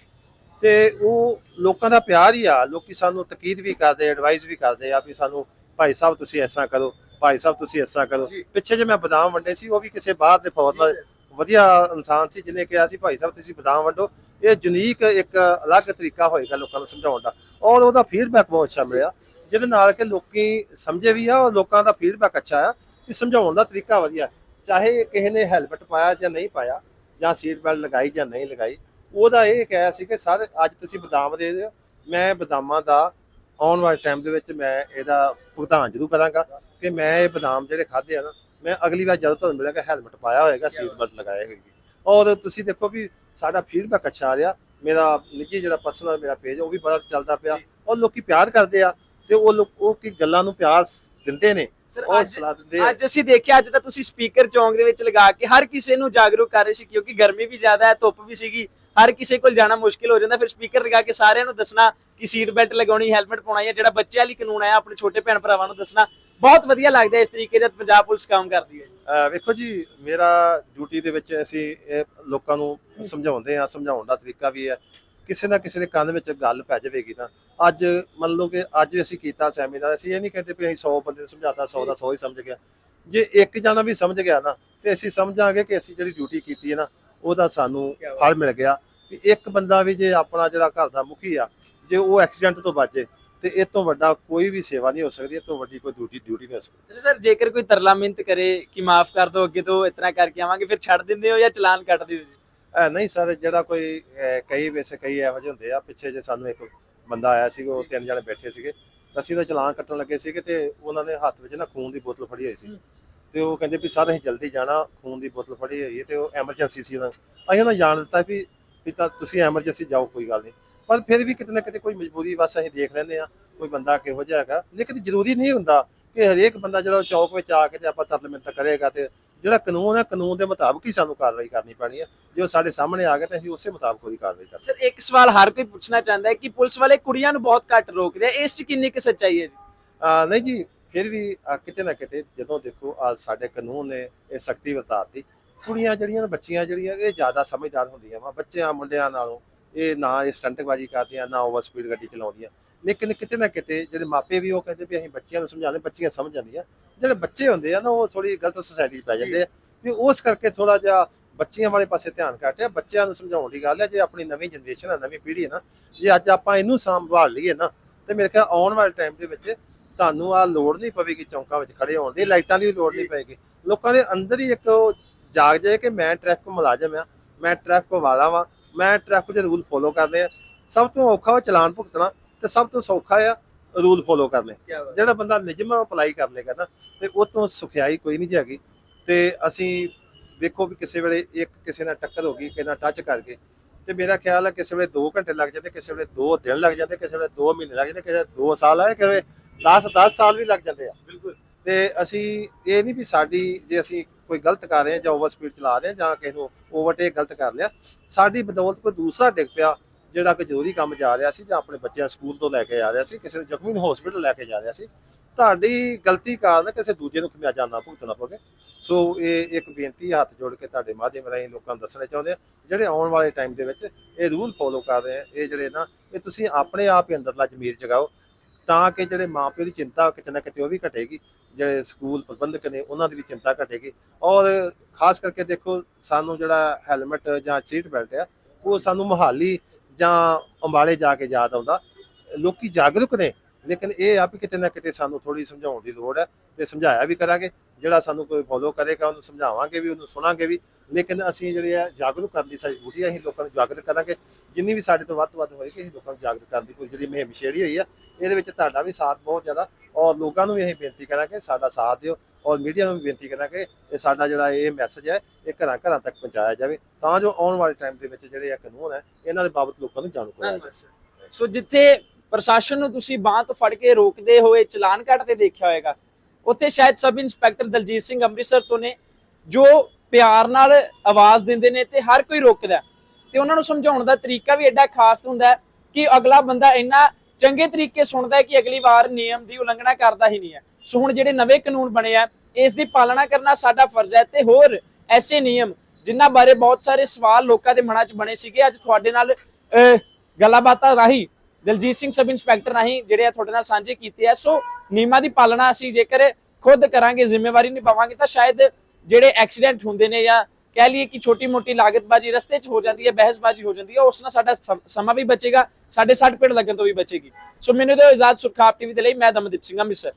ਤੇ ਉਹ ਲੋਕਾਂ ਦਾ ਪਿਆਰ ਹੀ ਆ। ਲੋਕੀ ਸਾਨੂੰ ਤਕੀਦ ਵੀ ਕਰਦੇ ਐਡਵਾਈਸ ਵੀ ਕਰਦੇ ਆ ਵੀ ਸਾਨੂੰ ਭਾਈ ਸਾਹਿਬ ਤੁਸੀਂ ਐਸਾ ਕਰੋ ਭਾਈ ਸਾਹਿਬ ਤੁਸੀਂ ਐਸਾ ਕਰੋ। ਪਿੱਛੇ ਜੇ ਮੈਂ ਬਦਾਮ ਵੰਡੇ ਸੀ ਉਹ ਵੀ ਕਿਸੇ ਬਾਹਰ ਦੇ ਫੌਰਨ ਵਧੀਆ ਇਨਸਾਨ ਸੀ ਜਿਹਨੇ ਕਿਹਾ ਸੀ ਭਾਈ ਸਾਹਿਬ ਤੁਸੀਂ ਬਦਾਮ ਵੰਡੋ। ਇਹ ਯੂਨੀਕ ਇੱਕ ਅਲੱਗ ਤਰੀਕਾ ਹੋਏਗਾ ਲੋਕਾਂ ਨੂੰ ਸਮਝਾਉਣ ਦਾ। ਔਰ ਉਹਦਾ ਫੀਡਬੈਕ ਬਹੁਤ ਅੱਛਾ ਮਿਲਿਆ। ਜਿਹਦੇ ਨਾਲ ਕਿ ਲੋਕੀ ਸਮਝੇ ਵੀ ਆ ਔਰ ਲੋਕਾਂ ਦਾ ਫੀਡਬੈਕ ਅੱਛਾ ਆ ਕਿ ਸਮਝਾਉਣ ਦਾ ਤਰੀਕਾ ਵਧੀਆ। ਚਾਹੇ ਕਿਸੇ ਨੇ ਹੈਲਮਟ ਪਾਇਆ ਜਾਂ ਨਹੀਂ ਪਾਇਆ, ਜਾਂ ਸੀਟ ਬੈਲਟ ਲਗਾਈ ਜਾਂ ਨਹੀਂ ਲਗਾਈ, ਉਹਦਾ ਇਹ ਕਿਹਾ ਸੀ ਕਿ ਸਰ, ਅੱਜ ਤੁਸੀਂ ਬਦਾਮ ਦੇ ਦਿਓ, ਮੈਂ ਬਦਾਮਾਂ ਦਾ ਆਉਣ ਵਾਲੇ ਟਾਈਮ ਦੇ ਵਿੱਚ ਮੈਂ ਇਹਦਾ ਭੁਗਤਾਨ ਜ਼ਰੂਰ ਕਰਾਂਗਾ ਕਿ ਮੈਂ ਇਹ ਬਦਾਮ ਜਿਹੜੇ ਖਾਦੇ ਆ ਨਾ, ਮੈਂ ਅਗਲੀ ਵਾਰ ਜਦੋਂ ਤੁਹਾਨੂੰ ਮਿਲਾਂਗਾ ਹੈਲਮਟ ਪਾਇਆ ਹੋਏਗਾ ਸੀਟ ਬੈਲਟ ਲਗਾਇਆ ਹੋਏਗੀ ਔਰ ਤੁਸੀਂ ਦੇਖੋ ਵੀ ਸਾਡਾ ਫੀਡਬੈਕ ਅੱਛਾ ਆ ਰਿਹਾ, ਮੇਰਾ ਨਿੱਜੀ ਜਿਹੜਾ ਪਰਸਨਲ ਮੇਰਾ ਪੇਜ ਉਹ ਵੀ ਬੜਾ ਚੱਲਦਾ ਪਿਆ ਔਰ ਲੋਕੀ ਪਿਆਰ ਕਰਦੇ ਆ ਤੇ ਉਹ ਲੋਕ, ਉਹ ਕੀ ਗੱਲਾਂ ਨੂੰ ਪਿਆਰ ਦਿੰਦੇ ਨੇ ਅੱਜ ਸਲਾਹ ਦਿੰਦੇ ਆ। ਅੱਜ ਅਸੀਂ ਦੇਖਿਆ ਅੱਜ ਤਾਂ ਤੁਸੀਂ ਸਪੀਕਰ ਚੌਂਕ ਦੇ ਵਿੱਚ ਲਗਾ ਕੇ ਹਰ ਕਿਸੇ ਨੂੰ ਜਾਗਰੂਕ ਕਰ ਰਹੇ ਸੀ ਕਿਉਂਕਿ ਗਰਮੀ ਵੀ ਜ਼ਿਆਦਾ ਹੈ ਧੁੱਪ ਵੀ ਸੀਗੀ ਹਰ ਕਿਸੇ ਕੋਲ ਜਾਣਾ ਮੁਸ਼ਕਿਲ ਹੋ ਜਾਂਦਾ ਫਿਰ ਸਪੀਕਰ ਲਗਾ ਕੇ ਸਾਰਿਆਂ ਨੂੰ ਦੱਸਣਾ ਕਿ ਸੀਟ ਬੈਲਟ ਲਗਾਉਣੀ ਹੈਲਮਟ ਪਾਉਣਾ ਹੈ ਜਿਹੜਾ ਬੱਚਿਆਂ ਲਈ ਕਾਨੂੰਨ ਆਇਆ ਆਪਣੇ ਛੋਟੇ ਭੈਣ ਭਰਾਵਾਂ ਨੂੰ ਦੱਸਣਾ ਬਹੁਤ ਵਧੀਆ ਲੱਗਦਾ ਇਸ ਤਰੀਕੇ ਜਦ ਪੰਜਾਬ ਪੁਲਿਸ ਕੰਮ ਕਰਦੀ ਹੈ। ਵੇਖੋ ਜੀ ਮੇਰਾ ਡਿਊਟੀ ਦੇ ਵਿੱਚ ਅਸੀਂ ਲੋਕਾਂ ਨੂੰ ਸਮਝਾਉਂਦੇ ਆ ਸਮਝਾਉਣ ਦਾ ਤਰੀਕਾ ਵੀ ਹੈ। ਕਿਸੇ ਨਾ ਕਿਸੇ ਦੇ ਕੰਨ ਵਿੱਚ ਗੱਲ ਪੈ ਜਾਵੇਗੀ ਤਾਂ ਅੱਜ ਮੰਨ ਲਓ ਕਿ ਅੱਜ ਅਸੀਂ ਕੀਤਾ ਸੈਮੀਨਾਰ ਅਸੀਂ ਇਹ ਨਹੀਂ ਕਹਿੰਦੇ ਵੀ ਅਸੀਂ 100 ਬੰਦੇ ਨੂੰ ਸਮਝਾਤਾ 100 ਦਾ 100 ਹੀ ਸਮਝ ਗਿਆ। ਜੇ ਇੱਕ ਜਣਾ ਵੀ ਸਮਝ ਗਿਆ ਨਾ ਤੇ ਅਸੀਂ ਸਮਝਾਂਗੇ ਕਿ ਅਸੀਂ ਜਿਹੜੀ ਡਿਊਟੀ ਕੀਤੀ ਹੈ ਨਾ ਉਹਦਾ ਸਾਨੂੰ ਫਲ ਮਿਲ ਗਿਆ। ਵੀ ਇੱਕ ਬੰਦਾ ਵੀ ਜੇ ਆਪਣਾ ਜਿਹੜਾ ਘਰ ਦਾ ਮੁਖੀ ਆ ਜੇ ਉਹ ਐਕਸੀਡੈਂਟ ਤੋਂ ਬਚੇ ਤੇ ਇਹ ਤੋਂ ਵੱਡਾ ਕੋਈ ਵੀ ਸੇਵਾ ਨਹੀਂ ਹੋ ਸਕਦੀ ਇਹ ਤੋਂ ਵੱਡੀ ਕੋਈ ਡਿਊਟੀ ਡਿਊਟੀ ਨਹੀਂ ਹੋ ਸਕਦੀ। ਅੱਛਾ ਸਰ ਜੇਕਰ ਕੋਈ ਤਰਲਾ ਮਿੰਤ ਕਰੇ ਕਿ ਮਾਫ ਕਰ ਦਿਓ ਅੱਗੇ ਤੋਂ ਇਤਨਾ ਕਰਕੇ ਆਵਾਂਗੇ ਫਿਰ ਛੱਡ ਦਿੰਦੇ ਹੋ ਜਾਂ ਚਲਾਨ ਕੱਟਦੇ ਹੋ? ਇਹ ਨਹੀਂ ਸਰ ਜਿਹੜਾ ਕੋਈ ਅਹ, ਕਈ ਵੈਸੇ ਕਈ ਇਹੋ ਜਿਹੇ ਹੁੰਦੇ ਆ ਪਿੱਛੇ ਜੇ ਸਾਨੂੰ ਇੱਕ ਬੰਦਾ ਆਇਆ ਸੀ ਉਹ ਤਿੰਨ ਜਣੇ ਬੈਠੇ ਸੀਗੇ। ਤਾਂ ਅਸੀਂ ਉਹਦਾ ਚਲਾਨ ਕੱਟਣ ਲੱਗੇ ਸੀਗੇ ਤੇ ਉਹਨਾਂ ਨੇ ਹੱਥ ਵਿੱਚ ਨਾ ਖੂਨ ਦੀ ਬੋਤਲ ਫੜੀ ਹੋਈ ਸੀ। ਹੂੰ। ਤੇ ਉਹ ਕਹਿੰਦੇ ਵੀ ਸਰ ਅਸੀਂ ਜਲਦੀ ਜਾਣਾ ਖੂਨ ਦੀ ਬੋਤਲ ਫੜੀ ਹੋਈ ਹੈ ਤੇ ਉਹ ਐਮਰਜੈਂਸੀ ਸੀ ਉਹਨਾਂ ਅਸੀਂ ਉਹਨਾਂ ਨੂੰ ਜਾਣ ਦਿੱਤਾ ਵੀ ਵੀ ਤਾਂ ਤੁਸੀਂ ਐਮਰਜੈਂਸੀ ਜਾਓ ਕੋਈ ਗੱਲ ਨਹੀਂ। ਪਰ ਫਿਰ ਵੀ ਕਿਤੇ ਨਾ ਕਿਤੇ ਕੋਈ ਮਜਬੂਰੀ ਬਸ ਅਸੀਂ ਦੇਖ ਲੈਂਦੇ ਆ ਕੋਈ ਬੰਦਾ ਕਿਹੋ ਜਿਹਾ ਹੈਗਾ। ਲੇਕਿਨ ਜ਼ਰੂਰੀ ਨਹੀਂ ਹੁੰਦਾ ਕਿ ਹਰੇਕ ਬੰਦਾ ਜਦੋਂ ਚੌਕ ਵਿੱਚ ਆ ਕੇ ਤੇ ਆਪਾਂ ਤਰਲ ਮਿੰਤ ਕਰੇਗਾ ਤੇ ਜਿਹੜਾ ਕਾਨੂੰਨ ਹੈ ਕਾਨੂੰਨ ਦੇ ਮੁਤਾਬਕ ਹੀ ਸਾਨੂੰ ਕਾਰਵਾਈ ਕਰਨੀ ਪੈਣੀ ਹੈ। ਜੋ ਸਾਡੇ ਸਾਹਮਣੇ ਆ ਗਿਆ ਤੇ ਅਸੀਂ ਉਸੇ ਮੁਤਾਬਕ ਉਹਦੀ ਕਾਰਵਾਈ ਕਰਾਂਗੇ ਸਰ ਇੱਕ ਸਵਾਲ ਹਰ ਕੋਈ ਪੁੱਛਣਾ ਚਾਹੁੰਦਾ ਹੈ ਕਿ ਪੁਲਿਸ ਵਾਲੇ ਕੁੜੀਆਂ ਨੂੰ ਬਹੁਤ ਘੱਟ ਰੋਕਦੇ ਆ। ਇਸ 'ਚ ਕਿੰਨੀ ਕੁ ਸੱਚਾਈ ਹੈ ਜੀ? ਆ ਨਹੀਂ ਜੀ ਫਿਰ ਵੀ ਕਿਤੇ ਨਾ ਕਿਤੇ ਜਦੋਂ ਦੇਖੋ ਆ ਸਾਡੇ ਕਾਨੂੰਨ ਨੇ ਇਹ ਸਖਤੀ ਵਰਤਾਤੀ। ਕੁੜੀਆਂ ਜਿਹੜੀਆਂ ਨੇ ਬੱਚੀਆਂ ਜਿਹੜੀਆਂ ਇਹ ਜ਼ਿਆਦਾ ਸਮਝਦਾਰ ਹੁੰਦੀਆਂ ਵਾ। ਬੱਚਿਆਂ ਮੁੰਡਿਆਂ ਨਾਲੋਂ ਇਹ ਨਾ ਇਹ ਸਟੰਟਬਾਜ਼ੀ ਕਰਦੀਆਂ ਨਾ ਓਵਰ ਸਪੀਡ ਗੱਡੀ ਚਲਾਉਂਦੀਆਂ। ਲੇਕਿਨ ਕਿਤੇ ਨਾ ਕਿਤੇ ਜਿਹੜੇ ਮਾਪੇ ਵੀ ਉਹ ਕਹਿੰਦੇ ਵੀ ਅਸੀਂ ਬੱਚਿਆਂ ਨੂੰ ਸਮਝਾਉਂਦੇ ਬੱਚੀਆਂ ਸਮਝ ਜਾਂਦੀਆਂ। ਜਿਹੜੇ ਬੱਚੇ ਹੁੰਦੇ ਆ ਨਾ ਉਹ ਥੋੜੀ ਗਲਤ ਸੁਸਾਇਟੀ 'ਚ ਪੈ ਜਾਂਦੇ ਆ। ਤੇ ਉਸ ਕਰਕੇ ਥੋੜਾ ਜਿਹਾ ਬੱਚੀਆਂ ਵਾਲੇ ਪਾਸੇ ਧਿਆਨ ਘੱਟ ਆ। ਬੱਚਿਆਂ ਨੂੰ ਸਮਝਾਉਣ ਦੀ ਗੱਲ ਹੈ ਜੇ ਆਪਣੀ ਨਵੀਂ ਜਨਰੇਸ਼ਨ ਹੈ ਨਵੀਂ ਪੀੜ੍ਹੀ ਹੈ ਨਾ ਜੇ ਅੱਜ ਆਪਾਂ ਇਹਨੂੰ ਸੰਭਾਲ ਲਈਏ ਨਾ ਤੇ ਮੇਰੇ ਖਿਆਲ ਆਉਣ ਵਾਲੇ ਟਾਈਮ ਦੇ ਵਿੱਚ ਤੁਹਾਨੂੰ ਆ ਲੋੜ ਨਹੀਂ ਪਵੇਗੀ ਚੌਂਕਾਂ ਵਿੱਚ ਖੜੇ ਹੋਣ ਦੀ ਲਾਈਟਾਂ ਦੀ ਵੀ ਲੋੜ ਨਹੀਂ ਪਏਗੀ ਲੋਕਾਂ ਦੇ ਅੰਦਰ ਹੀ ਇੱਕ ਉਹ ਜਾਗ ਜਾਏ ਕਿ ਮੈਂ ਟ੍ਰੈਫਿਕ ਮੁਲਾਜ਼ਮ ਆ ਮੈਂ ਟ੍ਰੈਫਿਕ ਵਾਲਾ ਵਾਂ ਮੈਂ ਟ੍ਰੈਫਿਕ ਦੇ ਰੂਲ ਫੋਲੋ ਕਰਨੇ ਆ ਸਭ ਤੋਂ ਔਖਾ ਵਾ ਚਲਾਨ ਭੁਗਤਣਾ। ਤੇ ਸਭ ਤੋਂ ਸੌਖਾ ਆ ਰੂਲ ਫੋਲੋ ਕਰਨੇ ਜਿਹੜਾ ਬੰਦਾ ਨਿਯਮਾਂ ਅਪਲਾਈ ਕਰ ਲੇਗਾ ਨਾ ਤੇ ਉਹ ਤੋਂ ਸੁਖਿਆਈ ਕੋਈ ਨਹੀਂ ਹੈਗੀ। ਤੇ ਅਸੀਂ ਦੇਖੋ ਵੀ ਕਿਸੇ ਵੇਲੇ ਇੱਕ ਕਿਸੇ ਨਾਲ ਟੱਕਰ ਹੋ ਗਈ ਕਿਸੇ ਨਾਲ ਟੱਚ ਕਰ ਗਏ ਤੇ ਮੇਰਾ ਖਿਆਲ ਹੈ ਕਿਸੇ ਵੇਲੇ 2 ਘੰਟੇ ਲੱਗ ਜਾਂਦੇ ਕਿਸੇ ਵੇਲੇ 2 ਦਿਨ ਲੱਗ ਜਾਂਦੇ ਕਿਸੇ ਵੇਲੇ 2 ਮਹੀਨੇ ਲੱਗ ਜਾਂਦੇ ਕਿਸੇ ਵੇਲੇ 2 ਸਾਲ ਆਏ ਕਿਸੇ ਵੇਲੇ 10 10 ਸਾਲ ਵੀ ਲੱਗ ਜਾਂਦੇ ਆ। ਬਿਲਕੁਲ। ਤੇ ਅਸੀਂ ਇਹ ਨਹੀਂ ਵੀ ਸਾਡੀ ਜੇ ਅਸੀਂ ਕੋਈ ਗਲਤ ਕਰ ਰਹੇ ਹਾਂ ਜਾਂ ਓਵਰ ਸਪੀਡ ਚਲਾ ਰਹੇ ਹਾਂ ਜਾਂ ਕਿਸੇ ਨੂੰ ਓਵਰਟੇਕ ਗਲਤ ਕਰ ਲਿਆ ਸਾਡੀ ਬਦੌਲਤ ਕੋਈ ਦੂਸਰਾ ਡਿੱਗ ਪਿਆ ਜਿਹੜਾ ਕਿ ਜ਼ਰੂਰੀ ਕੰਮ ਜਾ ਰਿਹਾ ਸੀ ਜਾਂ ਆਪਣੇ ਬੱਚਿਆਂ ਸਕੂਲ ਤੋਂ ਲੈ ਕੇ ਆ ਰਿਹਾ ਸੀ, ਕਿਸੇ ਨੂੰ ਜ਼ਖਮੀ ਨੂੰ ਹਸਪੀਟਲ ਲੈ ਕੇ ਜਾ ਰਿਹਾ ਸੀ, ਤੁਹਾਡੀ ਗਲਤੀ ਕਾਰਨ ਕਿਸੇ ਦੂਜੇ ਨੂੰ ਖਮਿਆਜਾ ਨਾ ਭੁਗਤਣਾ ਪਵੇ। ਸੋ ਇਹ ਇੱਕ ਬੇਨਤੀ ਹੱਥ ਜੋੜ ਕੇ ਤੁਹਾਡੇ ਮਾਧਿਅਮ ਰਾਹੀਂ ਲੋਕਾਂ ਨੂੰ ਦੱਸਣਾ ਚਾਹੁੰਦੇ ਆ, ਜਿਹੜੇ ਆਉਣ ਵਾਲੇ ਟਾਈਮ ਦੇ ਵਿੱਚ ਇਹ ਰੂਲ ਫੋਲੋ ਕਰ ਰਹੇ ਆ, ਇਹ ਜਿਹੜੇ ਨਾ, ਇਹ ਤੁਸੀਂ ਆਪਣੇ ਆਪ ਹੀ ਅੰਦਰਲਾ ਜ਼ਮੀਰ ਜਗਾਓ, ਤਾਂ ਕਿ ਜਿਹੜੇ ਮਾਪਿਓ ਦੀ ਚਿੰਤਾ ਕਿਤੇ ਨਾ ਕਿਤੇ ਉਹ ਵੀ ਘਟੇਗੀ, ਜਿਹੜੇ ਸਕੂਲ ਪ੍ਰਬੰਧਕ ਨੇ ਉਹਨਾਂ ਦੀ ਵੀ ਚਿੰਤਾ ਘਟੇਗੀ। ਔਰ ਖਾਸ ਕਰਕੇ ਦੇਖੋ, ਸਾਨੂੰ ਜਿਹੜਾ ਹੈਲਮਟ ਜਾਂ ਸੀਟ ਬੈਲਟ ਆ, ਉਹ ਸਾਨੂੰ ਮੁਹਾਲੀ ਜਾਂ ਅੰਬਾਲੇ ਜਾ ਕੇ ਯਾਦ ਆਉਂਦਾ। ਲੋਕੀ ਜਾਗਰੂਕ ਨੇ, ਲੇਕਿਨ ਇਹ ਆ ਵੀ ਕਿਤੇ ਨਾ ਕਿਤੇ ਸਾਨੂੰ ਥੋੜੀ ਸਮਝਾਉਣ ਦੀ ਲੋੜ ਹੈ ਤੇ ਸਮਝਾਇਆ ਵੀ ਕਰਾਂਗੇ। ਜਿਹੜਾ ਸਾਨੂੰ ਕੋਈ ਫੋਲੋ ਕਰੇਗਾ, ਉਹਨੂੰ ਸਮਝਾਵਾਂਗੇ ਵੀ, ਉਹਨੂੰ ਸੁਣਾਂਗੇ ਵੀ। ਲੇਕਿਨ ਅਸੀਂ ਜਿਹੜੇ ਆ, ਜਾਗਰੂਕ ਕਰਨ ਦੀ ਸਾਡੀ ਡਿਊਟੀ ਹੈ ਅਸੀਂ ਲੋਕਾਂ ਨੂੰ ਜਾਗਰੂਕ ਕਰਾਂਗੇ। ਜਿੰਨੀ ਵੀ ਸਾਡੇ ਤੋਂ ਵੱਧ ਤੋਂ ਵੱਧ ਹੋਏਗੀ, ਅਸੀਂ ਲੋਕਾਂ ਨੂੰ ਜਾਗਰੂਕ ਕਰਨ ਦੀ ਕੋਈ ਜਿਹੜੀ ਮੁਹਿੰਮ ਛੇੜੀ ਹੋਈ ਆ, ਇਹਦੇ ਵਿੱਚ ਤੁਹਾਡਾ ਵੀ ਸਾਥ ਬਹੁਤ ਜ਼ਿਆਦਾ। ਔਰ ਲੋਕਾਂ ਨੂੰ ਵੀ ਅਸੀਂ ਬੇਨਤੀ ਕਰਾਂਗੇ, ਸਾਡਾ ਸਾਥ ਦਿਓ। ਔਰ ਮੀਡੀਆ ਨੂੰ ਵੀ ਬੇਨਤੀ ਕਰਾਂਗੇ, ਇਹ ਸਾਡਾ ਜਿਹੜਾ ਇਹ ਮੈਸੇਜ ਹੈ ਇਹ ਘਰਾਂ ਘਰਾਂ ਤੱਕ ਪਹੁੰਚਾਇਆ ਜਾਵੇ। ਤਾਂ ਜੋ ਆਉਣ ਵਾਲੇ ਟਾਈਮ ਦੇ ਵਿੱਚ ਜਿਹੜੇ ਆ ਕਾਨੂੰਨ ਹੈ ਇਹਨਾਂ ਦੇ ਬਾਬਤ ਲੋਕਾਂ ਨੂੰ ਜਾਣੂ ਕਰਾਇਆ ਧੰਨਵਾਦ ਸੋ ਜਿੱਥੇ ਪ੍ਰਸ਼ਾਸਨ ਨੂੰ ਤੁਸੀਂ ਬਾਹ ਤੋਂ ਫੜ ਕੇ ਰੋਕਦੇ ਹੋਏ, ਚਲਾਨ ਕੱਟਦੇ ਦੇਖਿਆ ਹੋਵੇਗਾ ਉੱਥੇ ਸ਼ਾਇਦ ਸਬ ਇੰਸਪੈਕਟਰ ਦਲਜੀਤ ਸਿੰਘ ਅੰਮ੍ਰਿਤਸਰ ਤੋਂ ਨੇ, ਜੋ ਪਿਆਰ ਨਾਲ ਆਵਾਜ਼ ਦਿੰਦੇ ਨੇ ਤੇ ਹਰ ਕੋਈ ਰੋਕਦਾ ਤੇ ਉਹਨਾਂ ਨੂੰ ਸਮਝਾਉਣ ਦਾ ਤਰੀਕਾ ਵੀ ਐਡਾ ਖਾਸ ਹੁੰਦਾ ਕਿ ਅਗਲਾ ਬੰਦਾ ਇੰਨਾ ਚੰਗੇ ਤਰੀਕੇ ਸੁਣਦਾ ਹੈ ਕਿ ਅਗਲੀ ਵਾਰ ਨਿਯਮ ਦੀ ਉਲੰਘਣਾ ਕਰਦਾ ਹੀ ਨਹੀਂ ਹੈ। ਸੋ ਹੁਣ ਜਿਹੜੇ ਨਵੇਂ ਕਾਨੂੰਨ ਬਣੇ ਆ, ਇਸ ਦੀ ਪਾਲਣਾ ਕਰਨਾ ਸਾਡਾ ਫਰਜ਼ ਹੈ ਤੇ ਹੋਰ ਐਸੇ ਨਿਯਮ ਜਿਨ੍ਹਾਂ ਬਾਰੇ ਬਹੁਤ ਸਾਰੇ ਸਵਾਲ ਲੋਕਾਂ ਦੇ ਮਨਾਂ 'ਚ ਬਣੇ ਸੀਗੇ, ਅੱਜ ਤੁਹਾਡੇ ਨਾਲ ਗੱਲਾਂ ਬਾਤਾਂ ਰਾਹੀਂ ਦਲਜੀਤ ਸਿੰਘ ਸਬ ਇੰਸਪੈਕਟਰ ਰਾਹੀਂ ਜਿਹੜੇ ਆ ਤੁਹਾਡੇ ਨਾਲ ਸਾਂਝੇ ਕੀਤੇ ਆ। ਸੋ ਨਿਯਮਾਂ ਦੀ ਪਾਲਣਾ ਅਸੀਂ ਜੇਕਰ ਖੁਦ ਕਰਾਂਗੇ, ਜ਼ਿੰਮੇਵਾਰੀ ਨਿਭਾਵਾਂਗੇ, ਤਾਂ ਸ਼ਾਇਦ ਜਿਹੜੇ ਐਕਸੀਡੈਂਟ ਹੁੰਦੇ ਨੇ ਜਾਂ ਕਹਿ ਲਈਏ ਕਿ ਛੋਟੀ ਮੋਟੀ ਲਾਗਤਬਾਜ਼ੀ ਰਸਤੇ 'ਚ ਹੋ ਜਾਂਦੀ ਹੈ, ਬਹਿਸਬਾਜ਼ੀ ਹੋ ਜਾਂਦੀ ਹੈ, ਉਸ ਨਾਲ ਸਾਡਾ ਸਮਾਂ ਵੀ ਬਚੇਗਾ, ਸਾਡੇ 60 ਪੇੜ ਲੱਗਣ ਤੋਂ ਵੀ ਬਚੇਗੀ। ਸੋ ਮੈਨੂੰ ਦਿਓ ਇਜਾਜ਼ਤ ਸੁਰਖਾਪ ਟੀਵੀ ਦੇ ਲਈ ਮੈਂ ਦਮਨਦੀਪ ਸਿੰਘ ਅੰਮ੍ਰਿਤਸਰ।